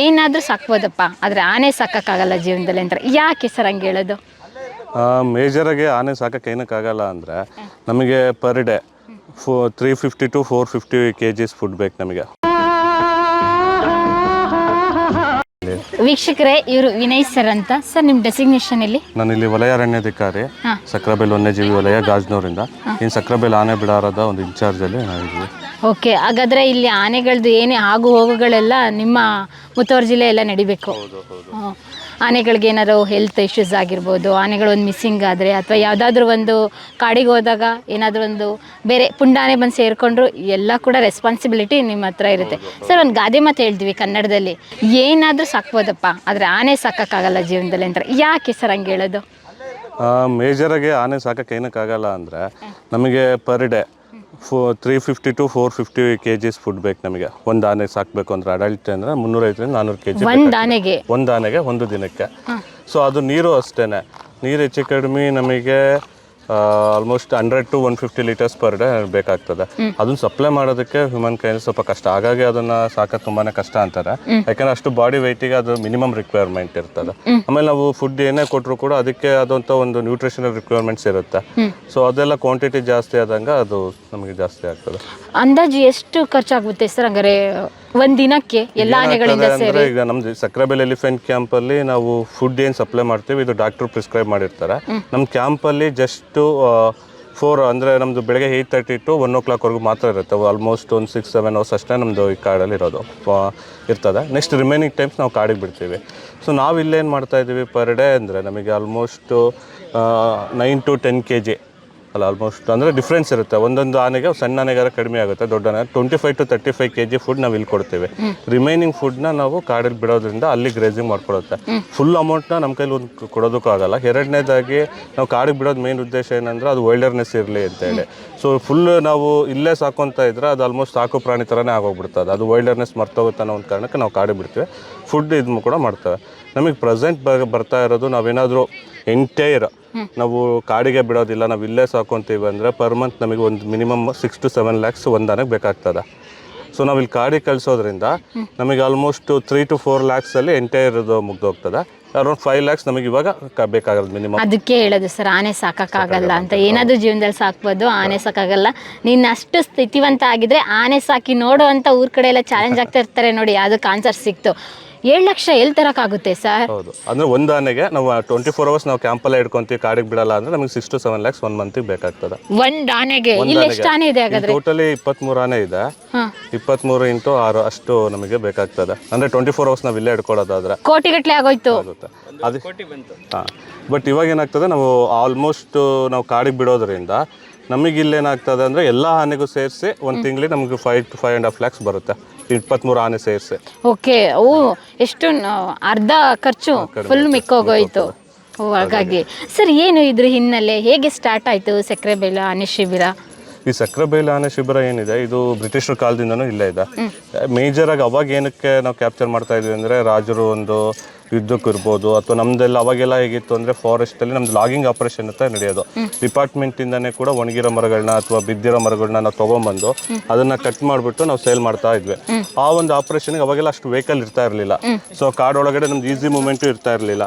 ಏನಾದರೂ ಸಾಕ್ಬೋದಪ್ಪ, ಆದರೆ ಆನೆ ಸಾಕೋಕ್ಕಾಗಲ್ಲ ಜೀವನದಲ್ಲಿ ಅಂತಾರೆ ಯಾಕೆ ಸರ್ ಹಂಗೆ ಹೇಳೋದು? ಮೇಜರಾಗಿ ಆನೆ ಸಾಕಕ್ಕೆ ಏನಕ್ಕಾಗಲ್ಲ ಅಂದರೆ ನಮಗೆ per day four three fifty to four fifty K Gs food ಬೇಕು ನಮಗೆ. ವೀಕ್ಷಕರೇ. ಇವರು ವಿನಯ್ ಸರ್ ಅಂತ. ಸರ್ ನಿಮ್ಮ ಡೆಸಿಗ್ನೇಷನ್ ಇಲ್ಲಿ ನಾನು ಇಲ್ಲಿ ವಲಯ ಅರಣ್ಯಾಧಿಕಾರಿ ಸಕ್ರಬೆಲ್ ವನ್ಯಜೀವಿ ವಲಯ ಗಾಜ್ನೂರಿಂದ. ಇನ್ನು ಸಕ್ರಬೆಲ್ ಆನೆ ಬಿಡಾರದ ಒಂದು ಇನ್ಚಾರ್ಜ್ ಅಲ್ಲಿ ನಾವಿದ್ವಿ ಓಕೆ ಹಾಗಾದ್ರೆ ಇಲ್ಲಿ ಆನೆಗಳದ್ದು ಏನೇ ಆಗು ಹೋಗುಗಳೆಲ್ಲ ನಿಮ್ಮ ಮುತುವರ್ಜಿಲೆ ಎಲ್ಲ ನಡಿಬೇಕು. ಆನೆಗಳಿಗೆ ಏನಾದ್ರು ಹೆಲ್ತ್ ಇಶ್ಯೂಸ್ ಆಗಿರ್ಬೋದು ಆನೆಗಳು ಒಂದು ಮಿಸ್ಸಿಂಗ್ ಆದರೆ ಅಥವಾ ಯಾವುದಾದ್ರೂ ಒಂದು ಕಾಡಿಗೆ ಹೋದಾಗ ಏನಾದರೂ ಒಂದು ಬೇರೆ ಪುಂಡಾನೆ ಬಂದು ಸೇರಿಕೊಂಡ್ರು ಎಲ್ಲ ಕೂಡ ರೆಸ್ಪಾನ್ಸಿಬಿಲಿಟಿ ನಿಮ್ಮ ಹತ್ರ ಇರುತ್ತೆ. ಸರ್ ಒಂದು ಗಾದೆ ಮಾತು ಹೇಳ್ತೀವಿ ಕನ್ನಡದಲ್ಲಿ ಏನಾದರೂ ಸಾಕ್ಬೋದಪ್ಪ ಆದರೆ ಆನೆ ಸಾಕೋಕ್ಕಾಗಲ್ಲ ಜೀವನದಲ್ಲಿ ಅಂತಾರೆ ಯಾಕೆ ಸರ್ ಹಂಗೆ ಹೇಳೋದು? ಮೇಜರಾಗಿ ಆನೆ ಸಾಕಕ್ಕೆ ಏನಕ್ಕಾಗಲ್ಲ ಅಂದರೆ ನಮಗೆ per day four three fifty to four fifty K Gs food ಬೇಕು ನಮಗೆ. ಒಂದು ಆನೆ ಸಾಕಬೇಕು ಅಂದರೆ ಅಡಲ್ಟ್ ಅಂದರೆ ಮುನ್ನೂರೈದರಿಂದ ನಾನ್ನೂರು ಕೆ ಜಿ ಒಂದು ಆನೆಗೆ? ಒಂದು ಆನೆಗೆ ಒಂದು ದಿನಕ್ಕೆ. ಸೊ ಅದು ನೀರು ಅಷ್ಟೇ ನೀರು ಹೆಚ್ಚು ಕಡಿಮೆ ನಮಗೆ almost hundred to one fifty litres per day ಬೇಕಾಗ್ತದೆ. ಅದನ್ನ ಸಪ್ಲೈ ಮಾಡೋದಕ್ಕೆ ಹ್ಯೂಮನ್ ಕೈಯಲ್ಲಿ ಸ್ವಲ್ಪ ಕಷ್ಟ. ಹಾಗಾಗಿ ಅದನ್ನ ಸಾಕೋದು ತುಂಬಾನೇ ಕಷ್ಟ ಅಂತಾರೆ. ಯಾಕಂದ್ರೆ ಅಷ್ಟು ಬಾಡಿ ವೆಯ್ಟಿಗೆ ಅದು ಮಿನಿಮಮ್ ರಿಕ್ವೈರ್ಮೆಂಟ್ ಇರ್ತದೆ. ಆಮೇಲೆ ನಾವು ಫುಡ್ ಏನೇ ಕೊಟ್ಟರು ಕೂಡ ಅದಕ್ಕೆ ಆದಂಥ ಒಂದು ನ್ಯೂಟ್ರಿಷನಲ್ ರಿಕ್ವೈರ್ಮೆಂಟ್ಸ್ ಇರುತ್ತೆ. ಸೊ ಅದೆಲ್ಲ ಕ್ವಾಂಟಿಟಿ ಜಾಸ್ತಿ ಆದಂಗ ಅದು ನಮಗೆ ಜಾಸ್ತಿ ಆಗ್ತದೆ. ಅಂದಾಜು ಎಷ್ಟು ಖರ್ಚಾಗುತ್ತೆ ಸರ್ ಹಂಗಾರೆ ಒಂದು ದಿನಕ್ಕೆ ಎಲ್ಲ ಆನೆಗಳಿಂದ ಸೇರಿ ಅಂದ್ರೆ ಈಗ ನಮ್ದು ಸಕ್ರೆಬೆಲ್ ಎಲಿಫೆಂಟ್ ಕ್ಯಾಂಪ್ ಅಲ್ಲಿ ನಾವು ಫುಡ್ ಏನ್ ಸಪ್ಲೈ ಮಾಡ್ತೀವಿ ಇದು ಡಾಕ್ಟರ್ ಪ್ರಿಸ್ಕ್ರೈಬ್ ಮಾಡಿರ್ತಾರೆ. ನಮ್ಮ ಕ್ಯಾಂಪ್ ಅಲ್ಲಿ ಜಸ್ಟ್ ಫೋರ್ ಅಂದ್ರೆ ನಮ್ದು ಬೆಳಗ್ಗೆ eight thirty to one o'clock ವರೆಗೂ ಮಾತ್ರ ಇರುತ್ತೆ. ಆಲ್ಮೋಸ್ಟ್ ಒಂದು ಸಿಕ್ಸ್ ಸೆವೆನ್ ಅವರ್ಸ್ ಅಷ್ಟೇ ನಮ್ದು ಈ ಕಾಡಲ್ಲಿ ಇರೋದು. ಇರ್ತದೆ. ನೆಕ್ಸ್ಟ್ ರಿಮೈನಿಂಗ್ ಟೈಮ್ಸ್ ನಾವು ಕಾಡಿಗೆ ಬಿಡ್ತೀವಿ. ಸೊ ನಾವು ಇಲ್ಲೇನು ಮಾಡ್ತಾ ಇದ್ದೀವಿ ಪರ್ ಡೇ ಅಂದರೆ ನಮಗೆ almost nine to ten K G ಅಲ್ಲ ಆಲ್ಮೋಸ್ಟ್ ಅಂದರೆ ಡಿಫ್ರೆನ್ಸ್ ಇರುತ್ತೆ. ಒಂದೊಂದು ಆನೆಗೆ ಸಣ್ಣ ಆನೆಗಾರ ಕಡಿಮೆ ಆಗುತ್ತೆ ದೊಡ್ಡ ಆನೆ. Twenty five to thirty five K G food ನಾವು ಇಲ್ಲಿ ಕೊಡ್ತೀವಿ. ರಿಮೈನಿಂಗ್ ಫುಡ್ನ ನಾವು ಕಾಡಲ್ಲಿ ಬಿಡೋದ್ರಿಂದ ಅಲ್ಲಿ ಗ್ರೇಸಿಂಗ್ ಮಾಡ್ಕೊಡುತ್ತೆ ಫುಲ್ ಅಮೌಂಟ್ನ ನಮ್ಮ ಕೈಲಿ ಒಂದು ಕೊಡೋದಕ್ಕೂ ಆಗಲ್ಲ. ಎರಡನೇದಾಗಿ ನಾವು ಕಾಡಿಗೆ ಬಿಡೋದು ಮೇನ್ ಉದ್ದೇಶ ಏನಂದ್ರೆ ಅದು ವೈಲ್ಡರ್ನೆಸ್ ಇರಲಿ ಅಂತೇಳಿ ಸೊ ಫುಲ್ ನಾವು ಇಲ್ಲೇ ಸಾಕೊಂತ ಇದ್ರೆ ಅದು ಆಲ್ಮೋಸ್ಟ್ ಸಾಕು ಪ್ರಾಣಿ ಥರನೇ ಆಗೋಗ್ಬಿಡ್ತದೆ. ಅದು ವೈಲ್ಡರ್ನೆಸ್ ಮರ್ತೋಗುತ್ತೆ ಅನ್ನೋ ಒಂದು ಕಾರಣಕ್ಕೆ ನಾವು ಕಾಡಿಗೆ ಬಿಡ್ತೀವಿ. ಫುಡ್ ಇದನ್ನು ಕೂಡ ಮಾಡ್ತೇವೆ. ನಮಗೆ ಪ್ರೆಸೆಂಟ್ ಬರ್ತಾ ಇರೋದು ನಾವೇನಾದರೂ ಎಂಟೈರ್ ನಾವು ಕಾಡಿಗೆ ಬಿಡೋದಿಲ್ಲ ನಾವು ಇಲ್ಲೇ ಸಾಕೊಂತೀವಿ ಅಂದರೆ ಪರ್ ಮಂತ್ ನಮಗೆ ಒಂದು minimum six to seven lakhs ಒಂದು ಬೇಕಾಗ್ತದೆ. ಸೊ ನಾವು ಇಲ್ಲಿ ಕಾಡಿಗೆ ಕಳಿಸೋದ್ರಿಂದ ನಮಗೆ ಆಲ್ಮೋಸ್ಟ್ ತ್ರೀ ಟು ಫೋರ್ ಲ್ಯಾಕ್ಸಲ್ಲಿ ಎಂಟೈರ್ ಮುಗ್ದೋಗ್ತದೆ. ಅರೌಂಡ್ ಫೈವ್ ಲ್ಯಾಕ್ಸ್ ನಮಗೆ ಇವಾಗ ಬೇಕಾಗಲ್ಲ ಬೇಕಾಗಿರೋದು ಮಿನಿಮಮ್. ಅದಕ್ಕೆ ಹೇಳೋದು ಸರ್ ಆನೆ ಸಾಕಾಗಲ್ಲ ಅಂತ. ಏನಾದರೂ ಜೀವನದಲ್ಲಿ ಸಾಕ್ಬೋದು ಆನೆ ಸಾಕಾಗಲ್ಲ ನೀನು ಅಷ್ಟು ಸ್ಥಿತಿವಂತ ಆಗಿದ್ರೆ ಆನೆ ಸಾಕಿ ನೋಡು ಅಂತ ಊರ್ ಕಡೆ ಎಲ್ಲ ಚಾಲೆಂಜ್ ಆಗ್ತಾ ಇರ್ತಾರೆ ನೋಡಿ ಯಾವುದಕ್ಕೆ ಆನ್ಸರ್ ಸಿಕ್ತು. ಏಳು ಲಕ್ಷ ಎಲ್ಲಿ ತರಕಾಗುತ್ತೆ ಸರ್? ಹೌದು. ಅಂದರೆ ಒಂದು ಆನೆಗೆ ನಾವು ಟ್ವೆಂಟಿ ಫೋರ್ ಅವರ್ಸ್ ನಾವು ಕ್ಯಾಂಪಲ್ಲೇ ಇಟ್ಕೊಂತೀವಿ ಕಾಡಿಗೆ ಬಿಡಲ್ಲ ಅಂದ್ರೆ ನಮಗೆ six to seven lakhs one month ಬೇಕಾಗ್ತದೆ. ಒಂದು ಆನೆಗೆ? ಇಲ್ಲಿ ಎಷ್ಟು ಆನೆ ಇದೆ ಹಾಗಾದ್ರೆ? ಟೋಟಲಿ ಇಪ್ಪತ್ತ್ಮೂರು ಆನೆ ಇದೆ. ಇಪ್ಪತ್ತ್ಮೂರು ಇಂಟು ಆರು ಅಷ್ಟು ನಮಗೆ ಬೇಕಾಗ್ತದೆ. ಅಂದರೆ ಟ್ವೆಂಟಿ ಫೋರ್ ಅವರ್ಸ್ ನಾವು ಇಲ್ಲೇ ಇಟ್ಕೊಳ್ಳೋದಾದ್ರೆ. ಕೋಟಿಗಟ್ಟಲೆ ಆಗೋಯ್ತು. ಆಗುತ್ತೆ. ಅದು ಹಾಂ. ಬಟ್ ಇವಾಗ ಏನಾಗ್ತದೆ ನಾವು ಆಲ್ಮೋಸ್ಟ್ ನಾವು ಕಾಡಿಗೆ ಬಿಡೋದ್ರಿಂದ ನಮಗೆ ಇಲ್ಲೇನಾಗ್ತದೆ ಅಂದ್ರೆ ಎಲ್ಲ ಆನೆಗೂ ಸೇರಿಸಿ ಒಂದು ತಿಂಗಳಿಗೆ ನಮಗೆ five to five and half lakhs ಬರುತ್ತೆ. ಇಪ್ಪತ್ತ್ಮೂರು ಆನೆ ಸೇರಿಸಿ. ಓಕೆ ಓ ಎಷ್ಟು ನ- ಅರ್ಧ ಖರ್ಚು ಫುಲ್ ಮಿಕ್ಕೋಗೋಯ್ತು. ಓ ಹಾಗಾಗಿ. ಸರ್ ಏನು ಇದ್ರ ಹಿನ್ನೆಲೆ? ಹೇಗೆ ಸ್ಟಾರ್ಟ್ ಆಯ್ತು ಬೇಲ ಆನೆ ಶಿಬಿರ? ಈ ಸಕ್ರೆಬೈಲ್ ಆನೆ ಶಿಬಿರ ಏನಿದೆ ಇದು ಬ್ರಿಟಿಷರ ಕಾಲದಿಂದನೂ ಇಲ್ಲೇ ಇದೆ. ಮೇಜರ್ ಆಗಿ ಅವಾಗ ಏನಕ್ಕೆ ನಾವು ಕ್ಯಾಪ್ಚರ್ ಮಾಡ್ತಾ ಇದ್ವಿ ಅಂದರೆ ರಾಜರು ಒಂದು ಯುದ್ಧಕ್ಕೆ ಇರ್ಬೋದು ಅಥವಾ ನಮ್ದೆಲ್ಲ ಅವಾಗೆಲ್ಲ ಹೇಗಿತ್ತು ಅಂದರೆ ಫಾರೆಸ್ಟಲ್ಲಿ ನಮ್ದು ಲಾಗಿಂಗ್ ಆಪರೇಷನ್ ಅಂತ ನಡೆಯೋದು. ಡಿಪಾರ್ಟ್ಮೆಂಟಿಂದನೇ ಕೂಡ ಒಣಗಿರೋ ಮರಗಳನ್ನ ಅಥವಾ ಬಿದ್ದಿರೋ ಮರಗಳನ್ನ ನಾವು ತೊಗೊಂಬಂದು ಅದನ್ನ ಕಟ್ ಮಾಡಿಬಿಟ್ಟು ನಾವು ಸೇಲ್ ಮಾಡ್ತಾ ಇದ್ವಿ. ಆ ಒಂದು ಆಪರೇಷನ್ಗೆ ಅವಾಗೆಲ್ಲ ಅಷ್ಟು ವೆಹಿಕಲ್ ಇರ್ತಾ ಇರಲಿಲ್ಲ. ಸೊ ಒಳಗಡೆ ನಮ್ದು ಈಸಿ ಮೂಮೆಂಟು ಇರ್ತಾ ಇರಲಿಲ್ಲ.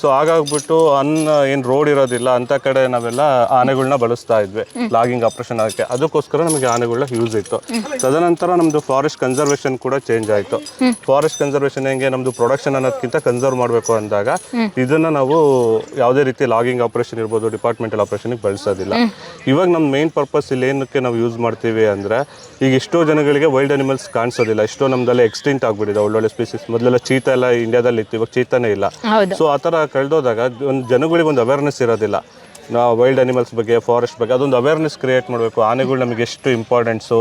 ಸೊ ಹಾಗಾಗ್ಬಿಟ್ಟು ಅನ್ನ ಏನು ರೋಡ್ ಇರೋದಿಲ್ಲ ಅಂತ ಕಡೆ ನಾವೆಲ್ಲ ಆನೆಗಳನ್ನ ಬಳಸ್ತಾ ಇದ್ವಿ ಲಾಗಿಂಗ್ ಆಪರೇಷನ್ ಆಗಕ್ಕೆ. ಅದಕ್ಕೋಸ್ಕರ ನಮಗೆ ಆನೆಗಳನ್ನ ಯೂಸ್ ಇತ್ತು. ತದನಂತರ ನಮ್ದು ಫಾರೆಸ್ಟ್ ಕನ್ಸರ್ವೇಷನ್ ಕೂಡ ಚೇಂಜ್ ಆಯಿತು. ಫಾರೆಸ್ಟ್ ಕನ್ಸರ್ವೇಷನ್ ಹೆಂಗೆ? ನಮ್ದು ಪ್ರೊಡಕ್ಷನ್ ಅನ್ನೋದಕ್ಕಿಂತ ಕನ್ಸರ್ವ್ ಮಾಡಬೇಕು ಅಂದಾಗ ಇದನ್ನ ನಾವು ಯಾವುದೇ ರೀತಿ ಲಾಗಿಂಗ್ ಆಪರೇಷನ್ ಇರ್ಬೋದು ಡಿಪಾರ್ಟ್ಮೆಂಟಲ್ ಆಪರೇಷನ್ ಬಳಸೋದಿಲ್ಲ. ಇವಾಗ ನಮ್ಮ ಮೇನ್ ಪರ್ಪಸ್ ಇಲ್ಲಿ ಏನಕ್ಕೆ ನಾವು ಯೂಸ್ ಮಾಡ್ತೀವಿ ಅಂದರೆ ಈಗ ಎಷ್ಟೋ ಜನಗಳಿಗೆ ವೈಲ್ಡ್ ಅನಿಮಲ್ಸ್ ಕಾಣಿಸೋದಿಲ್ಲ. ಎಷ್ಟೋ ನಮ್ದೆಲ್ಲ ಎಕ್ಸ್ಟಿಂಟ್ ಆಗ್ಬಿಟ್ಟಿದೆ. ಒಳ್ಳೊಳ್ಳೆ ಸ್ಪೀಸೀಸ್ ಮೊದಲೆಲ್ಲ ಚೀತ ಎಲ್ಲ ಇಂಡಿಯಾದಲ್ಲಿ ಇತ್ತು. ಇವಾಗ ಚೀತಾನೇ ಇಲ್ಲ. ಸೊ ಆ ಥರ ಕಳೆದೋದಾಗ ಒಂದು ಜನಗಳಿಗೆ ಒಂದು ಅವೇರ್ನೆಸ್ ಇರೋದಿಲ್ಲ. ನಾವು ವೈಲ್ಡ್ ಅನಿಮಲ್ಸ್ ಬಗ್ಗೆ ಫಾರೆಸ್ಟ್ ಬಗ್ಗೆ ಅದೊಂದು ಅವೇರ್ನೆಸ್ ಕ್ರಿಯೇಟ್ ಮಾಡಬೇಕು. ಆನೆಗಳು ನಮಗೆ ಎಷ್ಟು ಇಂಪಾರ್ಟೆನ್ಸು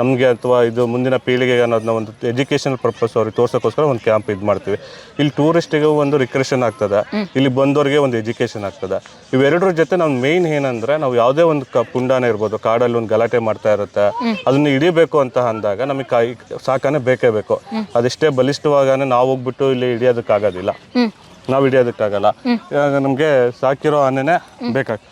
ನಮಗೆ ಅಥವಾ ಇದು ಮುಂದಿನ ಪೀಳಿಗೆಗೆ ಅನ್ನೋದನ್ನ ಒಂದು ಎಜುಕೇಷನಲ್ ಪರ್ಪಸ್ ಅವ್ರಿಗೆ ತೋರ್ಸೋಕ್ಕೋಸ್ಕರ ಒಂದು ಕ್ಯಾಂಪ್ ಇದು ಮಾಡ್ತೀವಿ. ಇಲ್ಲಿ ಟೂರಿಸ್ಟಿಗೆ ಒಂದು ರಿಕ್ರೆಷನ್ ಆಗ್ತದೆ. ಇಲ್ಲಿ ಬಂದವರಿಗೆ ಒಂದು ಎಜುಕೇಷನ್ ಆಗ್ತದೆ. ಇವೆರಡರ ಜೊತೆ ನಾವು ಮೇಯ್ನ್ ಏನಂದ್ರೆ ನಾವು ಯಾವುದೇ ಒಂದು ಕ ಪುಂಡಾನೆ ಇರ್ಬೋದು ಕಾಡಲ್ಲಿ ಒಂದು ಗಲಾಟೆ ಮಾಡ್ತಾ ಇರುತ್ತೆ. ಅದನ್ನ ಹಿಡಿಬೇಕು ಅಂತ ಅಂದಾಗ ನಮಗೆ ಕಾಯಿ ಸಾಕಾನೆ ಬೇಕೇ ಬೇಕು. ಅದೆಷ್ಟೇ ಬಲಿಷ್ಠವಾಗಾನೆ ನಾವು ಹೋಗ್ಬಿಟ್ಟು ಇಲ್ಲಿ ಹಿಡಿಯೋದಕ್ಕಾಗೋದಿಲ್ಲ. ನಾವು ಹಿಡಿಯೋದಕ್ಕಾಗಲ್ಲ. ಇವಾಗ ನಮಗೆ ಸಾಕಿರೋ ಆನೆನೇ ಬೇಕಾಗ್ತದೆ.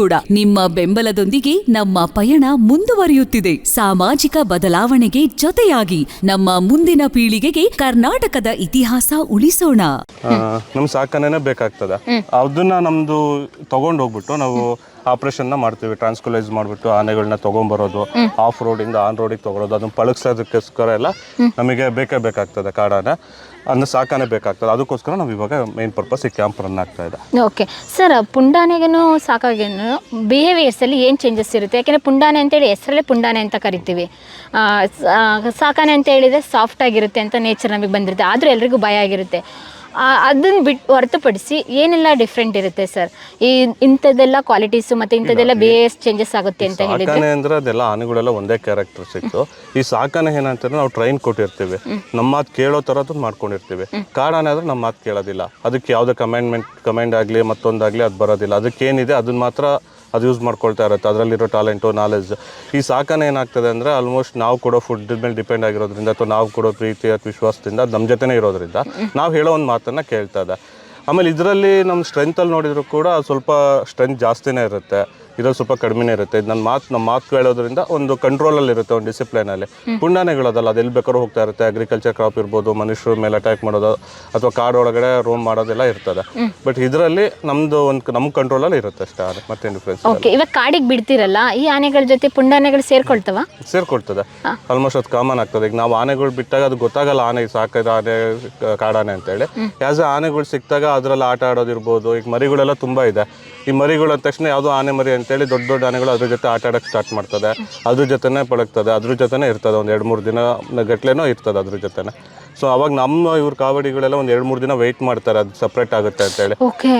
ಕೂಡ ನಿಮ್ಮ ಬೆಂಬಲದೊಂದಿಗೆ ನಮ್ಮ ಪಯಣ ಮುಂದುವರಿಯುತ್ತಿದೆ. ಸಾಮಾಜಿಕ ಬದಲಾವಣೆಗೆ ಜೊತೆಯಾಗಿ ನಮ್ಮ ಮುಂದಿನ ಪೀಳಿಗೆಗೆ ಕರ್ನಾಟಕದ ಇತಿಹಾಸ ಉಳಿಸೋಣ. ನಮ್ ಸಾಕನೇನೆ ಬೇಕಾಗ್ತದ. ಅದನ್ನ ನಮ್ದು ತಗೊಂಡ್ ಹೋಗ್ಬಿಟ್ಟು ನಾವು ಆಪರೇಷನ್ನ ಮಾಡ್ತೀವಿ. ಟ್ರಾನ್ಸ್ಕುಲೈಸ್ ಮಾಡಿಬಿಟ್ಟು ಆನೆಗಳನ್ನ ತೊಗೊಂಬರೋದು ಆಫ್ ರೋಡಿಂದ ಆನ್ ರೋಡಿಗೆ ತಗೊಳೋದು, ಅದನ್ನ ಪಳಗ್ಸೋದಕ್ಕೋಸ್ಕರ ಎಲ್ಲ ನಮಗೆ ಬೇಕೇ ಬೇಕಾಗ್ತದೆ ಕಾಡಾನೆ. ಅದನ್ನ ಸಾಕಾನೆ ಬೇಕಾಗ್ತದೆ. ಅದಕ್ಕೋಸ್ಕರ ನಾವು ಇವಾಗ ಮೇನ್ ಪರ್ಪಸ್ ಈ ಕ್ಯಾಂಪ್ ರನ್ ಆಗ್ತಾ ಇದೆ. ಓಕೆ. ಸರ್ ಪುಂಡಾನೆಗೂ ಸಾಕಾಗೇನು ಬಿಹೇವಿಯರ್ಸಲ್ಲಿ ಏನು ಚೇಂಜಸ್ ಇರುತ್ತೆ? ಯಾಕೆಂದರೆ ಪುಂಡಾನೆ ಅಂತೇಳಿ ಹೆಸರಲ್ಲೇ ಪುಂಡಾನೆ ಅಂತ ಕರಿತೀವಿ. ಸಾಕಾನೆ ಅಂತ ಹೇಳಿದರೆ ಸಾಫ್ಟ್ ಆಗಿರುತ್ತೆ ಅಂತ ನೇಚರ್ ನಮಗೆ ಬಂದಿರುತ್ತೆ. ಆದರೂ ಎಲ್ರಿಗೂ ಭಯ ಆಗಿರುತ್ತೆ. ಅದನ್ನು ಬಿಟ್ಟು ಹೊರತುಪಡಿಸಿ ಏನೆಲ್ಲ ಡಿಫ್ರೆಂಟ್ ಇರುತ್ತೆ ಸರ್ ಈ ಇಂಥದ್ದೆಲ್ಲ ಕ್ವಾಲಿಟೀಸ್ ಮತ್ತು ಇಂಥದ್ದೆಲ್ಲ ಬೇಸ್ ಚೇಂಜಸ್ ಆಗುತ್ತೆ ಅಂತ ಹೇಳಿದ್ರೆ? ಸಾಕಣೆ ಅಂದ್ರೆ ಅದೆಲ್ಲ ಆನೆಗಳೆಲ್ಲ ಒಂದೇ ಕ್ಯಾರೆಕ್ಟರ್ ಸಿಕ್ತು ಈ ಸಾಕಣೆ ಏನಂತಂದ್ರೆ ನಾವು ಟ್ರೈನ್ ಕೊಟ್ಟಿರ್ತೀವಿ. ನಮ್ಮ ಮಾತು ಕೇಳೋ ಥರದ್ದು ಮಾಡ್ಕೊಂಡಿರ್ತೀವಿ. ಕಾಡಾನೆ ಆದ್ರೆ ನಮ್ಮ ಮಾತು ಕೇಳೋದಿಲ್ಲ. ಅದಕ್ಕೆ ಯಾವುದೇ ಕಮೆಂಡ್ಮೆಂಟ್ ಕಮೆಂಡ್ ಆಗಲಿ ಮತ್ತೊಂದಾಗಲಿ ಅದು ಬರೋದಿಲ್ಲ. ಅದಕ್ಕೆ ಏನಿದೆ ಅದನ್ನ ಮಾತ್ರ ಅದು ಯೂಸ್ ಮಾಡ್ಕೊಳ್ತಾ ಇರುತ್ತೆ. ಅದರಲ್ಲಿರೋ ಟ್ಯಾಲೆಂಟು ನಾಲೆಜ್ ಈ ಸಾಕನೆ ಏನಾಗ್ತದೆ ಅಂದರೆ ಆಲ್ಮೋಸ್ಟ್ ನಾವು ಕೊಡೋ ಫುಡ್ ಮೇಲೆ ಡಿಪೆಂಡ್ ಆಗಿರೋದ್ರಿಂದ ಅಥವಾ ನಾವು ಕೊಡೋ ಪ್ರೀತಿ ಅಥವಾ ವಿಶ್ವಾಸದಿಂದ ಅದು ನಮ್ಮ ಜೊತೆನೇ ಇರೋದ್ರಿಂದ ನಾವು ಹೇಳೋ ಒಂದು ಮಾತನ್ನು ಕೇಳ್ತಾ ಇದೆ ಆಮೇಲೆ ಇದರಲ್ಲಿ ನಮ್ಮ ಸ್ಟ್ರೆಂತಲ್ಲಿ ನೋಡಿದ್ರು ಕೂಡ ಸ್ವಲ್ಪ ಸ್ಟ್ರೆಂತ್ ಜಾಸ್ತಿನೇ ಇರುತ್ತೆ. ಇದ್ರಲ್ಲಿ ಸ್ವಲ್ಪ ಕಡಿಮೆನೇ ಇರುತ್ತೆ. ಇದು ನನ್ನ ಮಾತು ನಮ್ಮ ಮಾತು ಹೇಳೋದ್ರಿಂದ ಒಂದು ಕಂಟ್ರೋಲಲ್ಲಿ ಇರುತ್ತೆ ಒಂದು ಡಿಸಿಪ್ಲೈನಲ್ಲಿ ಪುಂಡಾನೆಗಳದಲ್ಲ ಅದು ಎಲ್ಲಿ ಬೇಕಾದ್ರೂ ಹೋಗ್ತಾ ಇರುತ್ತೆ. ಅಗ್ರಿಕಲ್ಚರ್ ಕ್ರಾಪ್ ಇರ್ಬೋದು ಮನುಷ್ಯರ ಮೇಲೆ ಅಟ್ಯಾಕ್ ಮಾಡೋದು ಅಥವಾ ಕಾಡೊಳಗಡೆ ರೋಮ್ ಮಾಡೋದೆಲ್ಲ ಇರ್ತದೆ. ಬಟ್ ಇದರಲ್ಲಿ ನಮ್ಮದು ಒಂದು ನಮ್ಮ ಕಂಟ್ರೋಲಲ್ಲಿ ಇರುತ್ತೆ ಅಷ್ಟೇ ಆನೆ ಮತ್ತೆ ಡಿಫ್ರೆನ್ಸ್ ಓಕೆ ಇವಾಗ ಕಾಡಿಗೆ ಬಿಡ್ತಿರಲ್ಲ ಈ ಆನೆಗಳ ಜೊತೆ ಪುಂಡಾನೆಗಳು ಸೇರ್ಕೊಳ್ತವ? ಸೇರ್ಕೊಳ್ತದೆ. ಆಲ್ಮೋಸ್ಟ್ ಅದು ಕಾಮನ್ ಆಗ್ತದೆ. ಈಗ ನಾವು ಆನೆಗಳು ಬಿಟ್ಟಾಗ ಅದು ಗೊತ್ತಾಗಲ್ಲ ಆನೆ ಸಾಕಿದ ಆನೆ ಕಾಡಾನೆ ಅಂತ ಹೇಳಿ ಯಾಸ್ ಆನೆಗಳು ಸಿಕ್ತಾಗ ಅದರಲ್ಲಿ ಆಟ ಆಡೋದಿರ್ಬೋದು, ಈಗ ಮರಿಗಳೆಲ್ಲ ತುಂಬ ಇದೆ. ಈ ಮರಿಗಳು ಅಂದ ತಕ್ಷಣ ಯಾವುದೋ ಆನೆ ಮರಿ ಅಂತೇಳಿ ದೊಡ್ಡ ದೊಡ್ಡ ಆನೆಗಳು ಅದ್ರ ಜೊತೆ ಆಟ ಆಡೋಕ್ಕೆ ಸ್ಟಾರ್ಟ್ ಮಾಡ್ತದೆ. ಅದ್ರ ಜೊತೆನೇ ಪಳಗ್ತದೆ, ಅದ್ರ ಜೊತೆನೇ ಇರ್ತದೆ. ಒಂದು ಎರಡು ಮೂರು ದಿನ ಗಟ್ಲೆನೋ ಇರ್ತದೆ ಅದ್ರ ಜೊತೆನೆ. ಸೊ ಅವಾಗ ನಮ್ಮ ಇವ್ರ ಕಾವಡಿಗಳೆಲ್ಲ ಒಂದು ಎರಡು ಮೂರು ದಿನ ವೆಯ್ಟ್ ಮಾಡ್ತಾರೆ ಅದು ಸಪ್ರೇಟ್ ಆಗುತ್ತೆ ಅಂತ ಹೇಳಿ.